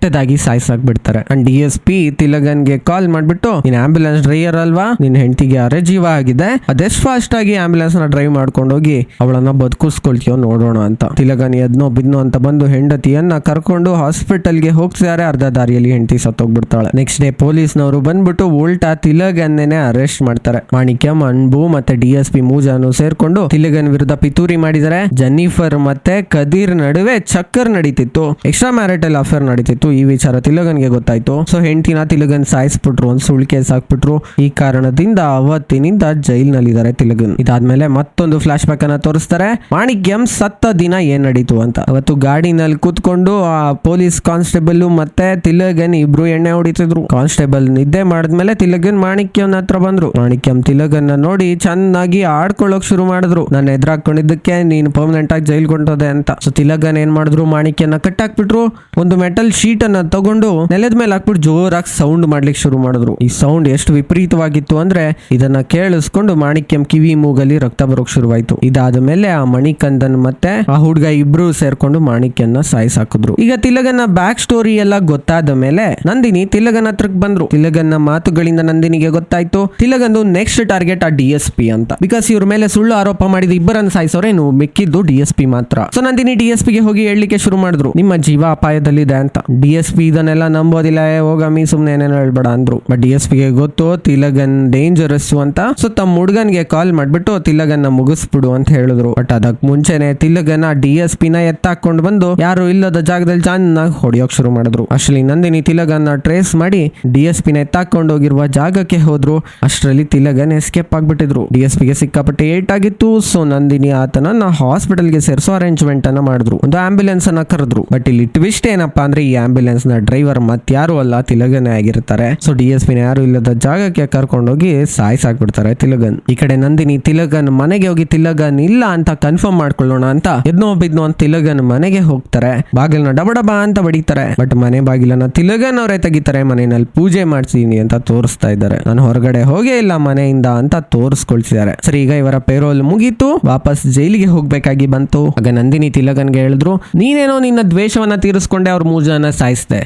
ಕೆಟ್ಟದಾಗಿ ಸಾಯಿಸಾಕ್ ಬಿಡ್ತಾರೆ ಅಂಡ್ ಡಿ ಎಸ್ ಪಿ ತಿಲಗನ್ಗೆ ಕಾಲ್ ಮಾಡ್ಬಿಟ್ಟು, ನೀನ್ ಆಂಬ್ಯುಲೆನ್ಸ್ ಡ್ರೈವರ್ ಅಲ್ವಾ? ನಿನ್ ಹೆಂಡತಿಗೆ ಅರೆ ಜೀವ ಆಗಿದೆ. ಅದೆಷ್ಟು ಫಾಸ್ಟ್ ಆಗಿ ಆಂಬ್ಯುಲೆನ್ಸ್ನ ಡ್ರೈವ್ ಮಾಡ್ಕೊಂಡು ಹೋಗಿ ಅವಳನ್ನ ಬದುಕಿಸ್ಕೊಳ್ತೀಯೋ ನೋಡೋಣ ಅಂತ. ತಿಲಗನ್ ಎದ್ನೋ ಬಿದ್ನೋ ಅಂತ ಬಂದು ಹೆಂಡತಿಯನ್ನ ಕರ್ಕೊಂಡು ಹಾಸ್ಪಿಟಲ್ಗೆ ಹೋಗ್ತಾರೆ ಅರ್ಧ ದಾರಿಯಲ್ಲಿ ಹೆಂಡತಿ ಸತ್ತೋಗ್ಬಿಡ್ತಾಳೆ. ನೆಕ್ಸ್ಟ್ ಡೇ ಪೊಲೀಸ್ನವರು ಬಂದ್ಬಿಟ್ಟು ಉಲ್ಟಾ ತಿಲಗನ್ನೇನೆ ಅರೆಸ್ಟ್ ಮಾಡ್ತಾರೆ. ಮಾಣಿಕ್ಯಂ ಅನ್ಬು ಮತ್ತೆ ಡಿ ಎಸ್ ಪಿ ಮೂಜಾನು ಸೇರ್ಕೊಂಡು ತಿಲಗನ್ ವಿರುದ್ಧ ಪಿತೂರಿ ಮಾಡಿದರೆ ಜನ್ನಿಫರ್ ಮತ್ತೆ ಕದೀರ್ ನಡುವೆ ಚಕ್ಕರ್ ನಡೀತಿತ್ತು. ಎಕ್ಸ್ಟ್ರಾ ಮ್ಯಾರಿಟಲ್ ಅಫೇರ್ ನಡೀತಿತ್ತು. ಈ ವಿಚಾರ ತಿಲಗನ್ಗೆ ಗೊತ್ತಾಯ್ತು. ಸೊ, ಹೆಂಡತಿನ ತಿಲಗನ್ ಸಾಯಿಸ್ಬಿಟ್ರು, ಒಂದು ಸುಳ್ಳು ಕೇಸ್ ಹಾಕ್ಬಿಟ್ರು. ಈ ಕಾರಣದಿಂದ ಅವತ್ತಿನಿಂದ ಜೈಲ್ನಲ್ಲಿದ್ದಾರೆ ತಿಲಗನ್. ಇದಾದ್ಮೇಲೆ ಮತ್ತೊಂದು ಫ್ಲಾಶ್ ಬ್ಯಾಕ್ ಅನ್ನ ತೋರಿಸ್ತಾರೆ. ಮಾಣಿಕ್ಯಂ ಸತ್ತ ದಿನ ಏನ್ ನಡೀತು ಅಂತ. ಅವತ್ತು ಗಾಡಿನಲ್ಲಿ ಕೂತ್ಕೊಂಡು ಆ ಪೊಲೀಸ್ ಕಾನ್ಸ್ಟೇಬಲ್ ಮತ್ತೆ ತಿಲಗನ್ ಇಬ್ರು ಎಣ್ಣೆ ಹೊಡಿತಿದ್ರು. ಕಾನ್ಸ್ಟೇಬಲ್ ನಿದ್ದೆ ಮಾಡಿದ್ಮೇಲೆ ತಿಲಗನ್ ಮಾಣಿಕ್ಯಂ ಹತ್ರ ಬಂದ್ರು. ಮಾಣಿಕ್ಯಂ ತಿಲಗನ್ನ ನೋಡಿ ಚೆನ್ನಾಗಿ ಆಡ್ಕೊಳ್ಳೋಕ್ ಶುರು ಮಾಡಿದ್ರು. ನಾನು ಎದುರಾಕೊಂಡಿದ್ದಕ್ಕೆ ನೀನು ಪರ್ಮನೆಂಟ್ ಆಗಿ ಜೈಲ್ ಕೊಂಡೋದೆ ಅಂತ. ಸೊ, ತಿಲಗನ್ ಏನ್ ಮಾಡಿದ್ರು ಮಾಣಿಕ್ಯನ ಕಟ್ಟಾಕ್ಬಿಟ್ರು. ಒಂದು ಮೆಟಲ್ ಶೀಟ್ ಅನ್ನ ತಗೊಂಡು ನೆಲದ ಮೇಲೆ ಹಾಕ್ಬಿಟ್ಟು ಜೋರಾಗಿ ಸೌಂಡ್ ಮಾಡ್ಲಿಕ್ಕೆ ಶುರು ಮಾಡಿದ್ರು. ಈ ಸೌಂಡ್ ಎಷ್ಟು ವಿಪರೀತವಾಗಿತ್ತು ಅಂದ್ರೆ ಇದನ್ನ ಕೇಳಿಸ್ಕೊಂಡು ಮಾಣಿಕ್ಯಂ ಕಿವಿ ಮೂಗಲ್ಲಿ ರಕ್ತ ಬರೋಕ್ ಶುರುವಾಯ್ತು. ಇದಾದ ಮೇಲೆ ಆ ಮಣಿಕಂದನ್ ಮತ್ತೆ ಆ ಹುಡ್ಗ ಇಬ್ರು ಸೇರ್ಕೊಂಡು ಮಾಣಿಕ್ಯನ್ನ ಸಾಯಿಸಾಕಿದ್ರು. ಈಗ ತಿಲಗನ ಬ್ಯಾಕ್ ಸ್ಟೋರಿ ಎಲ್ಲ ಗೊತ್ತಾದ ಮೇಲೆ ನಂದಿನಿ ತಿಲಗನ್ ಹತ್ರಕ್ ಬಂದ್ರು. ತಿಲಗನ್ನ ಮಾತುಗಳಿಂದ ನಂದಿನಿಗೆ ಗೊತ್ತಾಯ್ತು. ತಿಲಗಂದು ನೆಕ್ಸ್ಟ್ ಟಾರ್ಗೆಟ್ ಆ ಡಿ ಎಸ್ ಪಿ ಅಂತ. ಬಿಕಾಸ್ ಇವ್ರ ಮೇಲೆ ಸುಳ್ಳು ಆರೋಪ ಮಾಡಿದ ಇಬ್ಬರನ್ನ ಸಾಯಿಸೋರೇನು? ಮಿಕ್ಕಿದ್ದು ಡಿ ಎಸ್ ಪಿ ಮಾತ್ರ. ಸೊ ನಂದಿನಿ ಡಿ ಎಸ್ ಹೋಗಿ ಹೇಳಲಿಕ್ಕೆ ಶುರು ಮಾಡಿದ್ರು. ನಿಮ್ಮ ಜೀವ ಅಪಾಯದಲ್ಲಿದೆ ಅಂತ. ಡಿ ಎಸ್ ಪಿ ಇದನ್ನೆಲ್ಲ ನಂಬೋದಿಲ್ಲ ಹೋಗಮ್ಮಿ ಸುಮ್ನೆ ಏನೇನು ಹೇಳ್ಬೇಡ ಅಂದ್ರು. ಬಟ್ ಡಿ ಎಸ್ ಪಿಗೆ ಗೊತ್ತು, ತಿಲಗನ್ ಡೇಂಜರಸ್ ಅಂತ. ಸೊ ತಮ್ಮ ಹುಡುಗನ್ಗೆ ಕಾಲ್ ಮಾಡ್ಬಿಟ್ಟು ತಿಲಗನ್ನ ಮುಗಿಸ್ಬಿಡು ಅಂತ ಹೇಳಿದ್ರು. ಬಟ್ ಅದಕ್ಕೆ ಮುಂಚೆನೆ ತಿಲಗನ ಡಿ ಎಸ್ ಪಿನ ಎತ್ತಾಕೊಂಡು ಬಂದು ಯಾರು ಇಲ್ಲದ ಜಾಗದಲ್ಲಿ ಚೆನ್ನಾಗಿ ಹೊಡಿಯೋಕ್ ಶುರು ಮಾಡಿದ್ರು. ಅಷ್ಟರಲ್ಲಿ ನಂದಿನಿ ತಿಲಗನ್ನ ಟ್ರೇಸ್ ಮಾಡಿ ಡಿ ಎಸ್ ಪಿನ ಎತ್ತಾಕೊಂಡು ಹೋಗಿರುವ ಜಾಗಕ್ಕೆ ಹೋದ್ರು. ಅಷ್ಟರಲ್ಲಿ ತಿಲಗನ್ ಎಸ್ಕೇಪ್ ಆಗ್ಬಿಟ್ಟಿದ್ರು. ಡಿ ಎಸ್ ಪಿಗೆ ಸಿಕ್ಕಾಪಟ್ಟೆ ಏಟ್ ಆಗಿತ್ತು. ಸೊ ನಂದಿನಿ ಆತನನ್ನ ಹಾಸ್ಪಿಟಲ್ಗೆ ಸೇರಿಸೋ ಅರೇಂಜ್ಮೆಂಟ್ ಅನ್ನ ಮಾಡಿದ್ರು. ಒಂದು ಆಂಬ್ಯುಲೆನ್ಸ್ ಅನ್ನ ಕರೆದ್ರು. ಬಟ್ ಇಲ್ಲಿ ಟ್ವಿಸ್ಟ್ ಏನಪ್ಪಾ ಅಂದ್ರೆ ಈ ಆಂಬ್ಯುಲೆನ್ಸ್ ಆಂಬ್ಯುಲೆನ್ಸ್ನ ಡ್ರೈವರ್ ಮತ್ಯಾರು ಅಲ್ಲ, ತಿಲಗನೇ ಆಗಿರ್ತಾರೆ. ಸೊ ಡಿ ಎಸ್ ಪಿನ ಯಾರು ಇಲ್ಲದ ಜಾಗಕ್ಕೆ ಕರ್ಕೊಂಡೋಗಿ ಸಾಯಿಸಾಕ್ಬಿಡ್ತಾರೆ ತಿಲಗನ್. ಈ ಕಡೆ ನಂದಿನಿ, ತಿಲಗನ್ ಮನೆಗೆ ಹೋಗಿ ತಿಲಗನ್ ಇಲ್ಲ ಅಂತ ಕನ್ಫರ್ಮ್ ಮಾಡ್ಕೊಳ್ಳೋಣ ಅಂತ ಎದ್ನೋ ಬಿದ್ನೋ ಅಂತ ತಿಲಗನ್ ಮನೆಗೆ ಹೋಗ್ತಾರೆ. ಬಾಗಿಲನ್ನ ಡಬಡಬ ಡಬ ಅಂತ ಬಡಿತಾರೆ. ಬಟ್ ಮನೆ ಬಾಗಿಲನ್ನ ತಿಲಗನ್ ಅವರೇ ತೆಗಿತಾರೆ. ಮನೆಯಲ್ಲಿ ಪೂಜೆ ಮಾಡ್ಸಿದೀನಿ ಅಂತ ತೋರಿಸ್ತಾ ಇದ್ದಾರೆ. ನಾನು ಹೊರಗಡೆ ಹೋಗೇ ಇಲ್ಲ ಮನೆಯಿಂದ ಅಂತ ತೋರಿಸ್ಕೊಳ್ತಿದ್ದಾರೆ ಸರಿ, ಈಗ ಇವರ ಪೇರೋಲ್ ಮುಗೀತು. ವಾಪಸ್ ಜೈಲಿಗೆ ಹೋಗ್ಬೇಕಾಗಿ ಬಂತು. ಆಗ ನಂದಿನಿ ತಿಲಗನ್ಗೆ ಹೇಳಿದ್ರು, ನೀನೇನೋ ನಿನ್ನ ದ್ವೇಷವನ್ನ ತೀರಿಸ್ಕೊಂಡೆ, ಅವ್ರ ಮೂಜನ ಜನ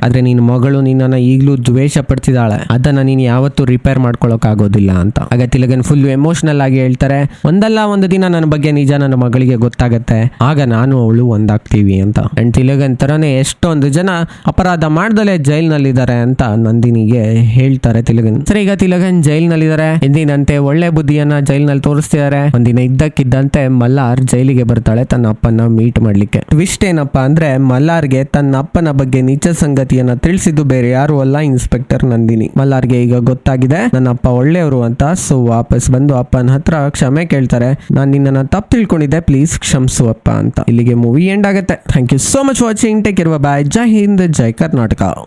ಆದ್ರೆ ನಿನ್ನ ಮಗಳು ನಿನ್ನ ಈಗಲೂ ದ್ವೇಷ ಪಡ್ತಿದ್ದಾಳೆ. ಅದನ್ನ ನೀನು ಯಾವತ್ತೂ ರಿಪೇರ್ ಮಾಡ್ಕೊಳಕ್ ಆಗೋದಿಲ್ಲ ಅಂತ. ಆಗ ತಿಲಗನ್ ಫುಲ್ ಎಮೋಷನಲ್ ಆಗಿ ಹೇಳ್ತಾರೆ, ಒಂದಲ್ಲ, ಒಂದು ದಿನ ನನ್ನ ಬಗ್ಗೆ ನಿಜ ನನ್ನ ಮಗಳಿಗೆ ಗೊತ್ತಾಗತ್ತೆ. ಆಗ ನಾನು ಅವಳು ಒಂದಾಗ್ತೀವಿ ಅಂತ. ಅಂಡ್ ತಿಲಗನ್ ತರನೇ ಎಷ್ಟೊಂದು ಜನ ಅಪರಾಧ ಮಾಡ್ದಲೇ ಜೈಲ್ನಲ್ಲಿದ್ದಾರೆ ಅಂತ ನಂದಿನಿಗೆ ಹೇಳ್ತಾರೆ ತಿಲಗನ್. ಸರಿ, ಈಗ ತಿಲಗನ್ ಜೈಲ್ನಲ್ಲಿದ್ದಾರೆ. ಎಂದಿನಂತೆ ಒಳ್ಳೆ ಬುದ್ಧಿಯನ್ನ ಜೈಲ್ನಲ್ಲಿ ತೋರಿಸ್ತಿದ್ದಾರೆ. ಒಂದಿನ ಇದ್ದಕ್ಕಿದ್ದಂತೆ ಮಲ್ಲಾರ್ ಜೈಲಿಗೆ ಬರ್ತಾಳೆ ತನ್ನ ಅಪ್ಪನ ಮೀಟ್ ಮಾಡ್ಲಿಕ್ಕೆ. ಟ್ವಿಸ್ಟ್ ಏನಪ್ಪಾ ಅಂದ್ರೆ ಮಲ್ಲಾರ್ಗೆ ತನ್ನ ಅಪ್ಪನ ಬಗ್ಗೆ ನಿಜ ಸಂಗತಿಯನ್ನ ತಿಳಿಸಿದ್ದು ಬೇರೆ ಯಾರು ಅಲ್ಲ ಇನ್ಸ್ಪೆಕ್ಟರ್ ನಂದಿನಿ. ಮಲ್ಲಾರ್ಗೆ ಈಗ ಗೊತ್ತಾಗಿದೆ ನನ್ನ ಅಪ್ಪ ಒಳ್ಳೆಯವರು ಅಂತ. ಸೊ ವಾಪಸ್ ಬಂದು ಅಪ್ಪನ ಹತ್ರ ಕ್ಷಮೆ ಕೇಳ್ತಾರೆ. ನಾನು ನಿನ್ನ ತಪ್ಪು ತಿಳ್ಕೊಂಡಿದ್ದೆ, ಪ್ಲೀಸ್ ಕ್ಷಮಿಸು ಅಪ್ಪ ಅಂತ. ಇಲ್ಲಿಗೆ ಮೂವಿ ಎಂಡ್ ಆಗುತ್ತೆ. Thank you so much watching take ಇರುವ ಬಾಯ್ ಜೈ ಹಿಂದ್, ಜೈ ಕರ್ನಾಟಕ.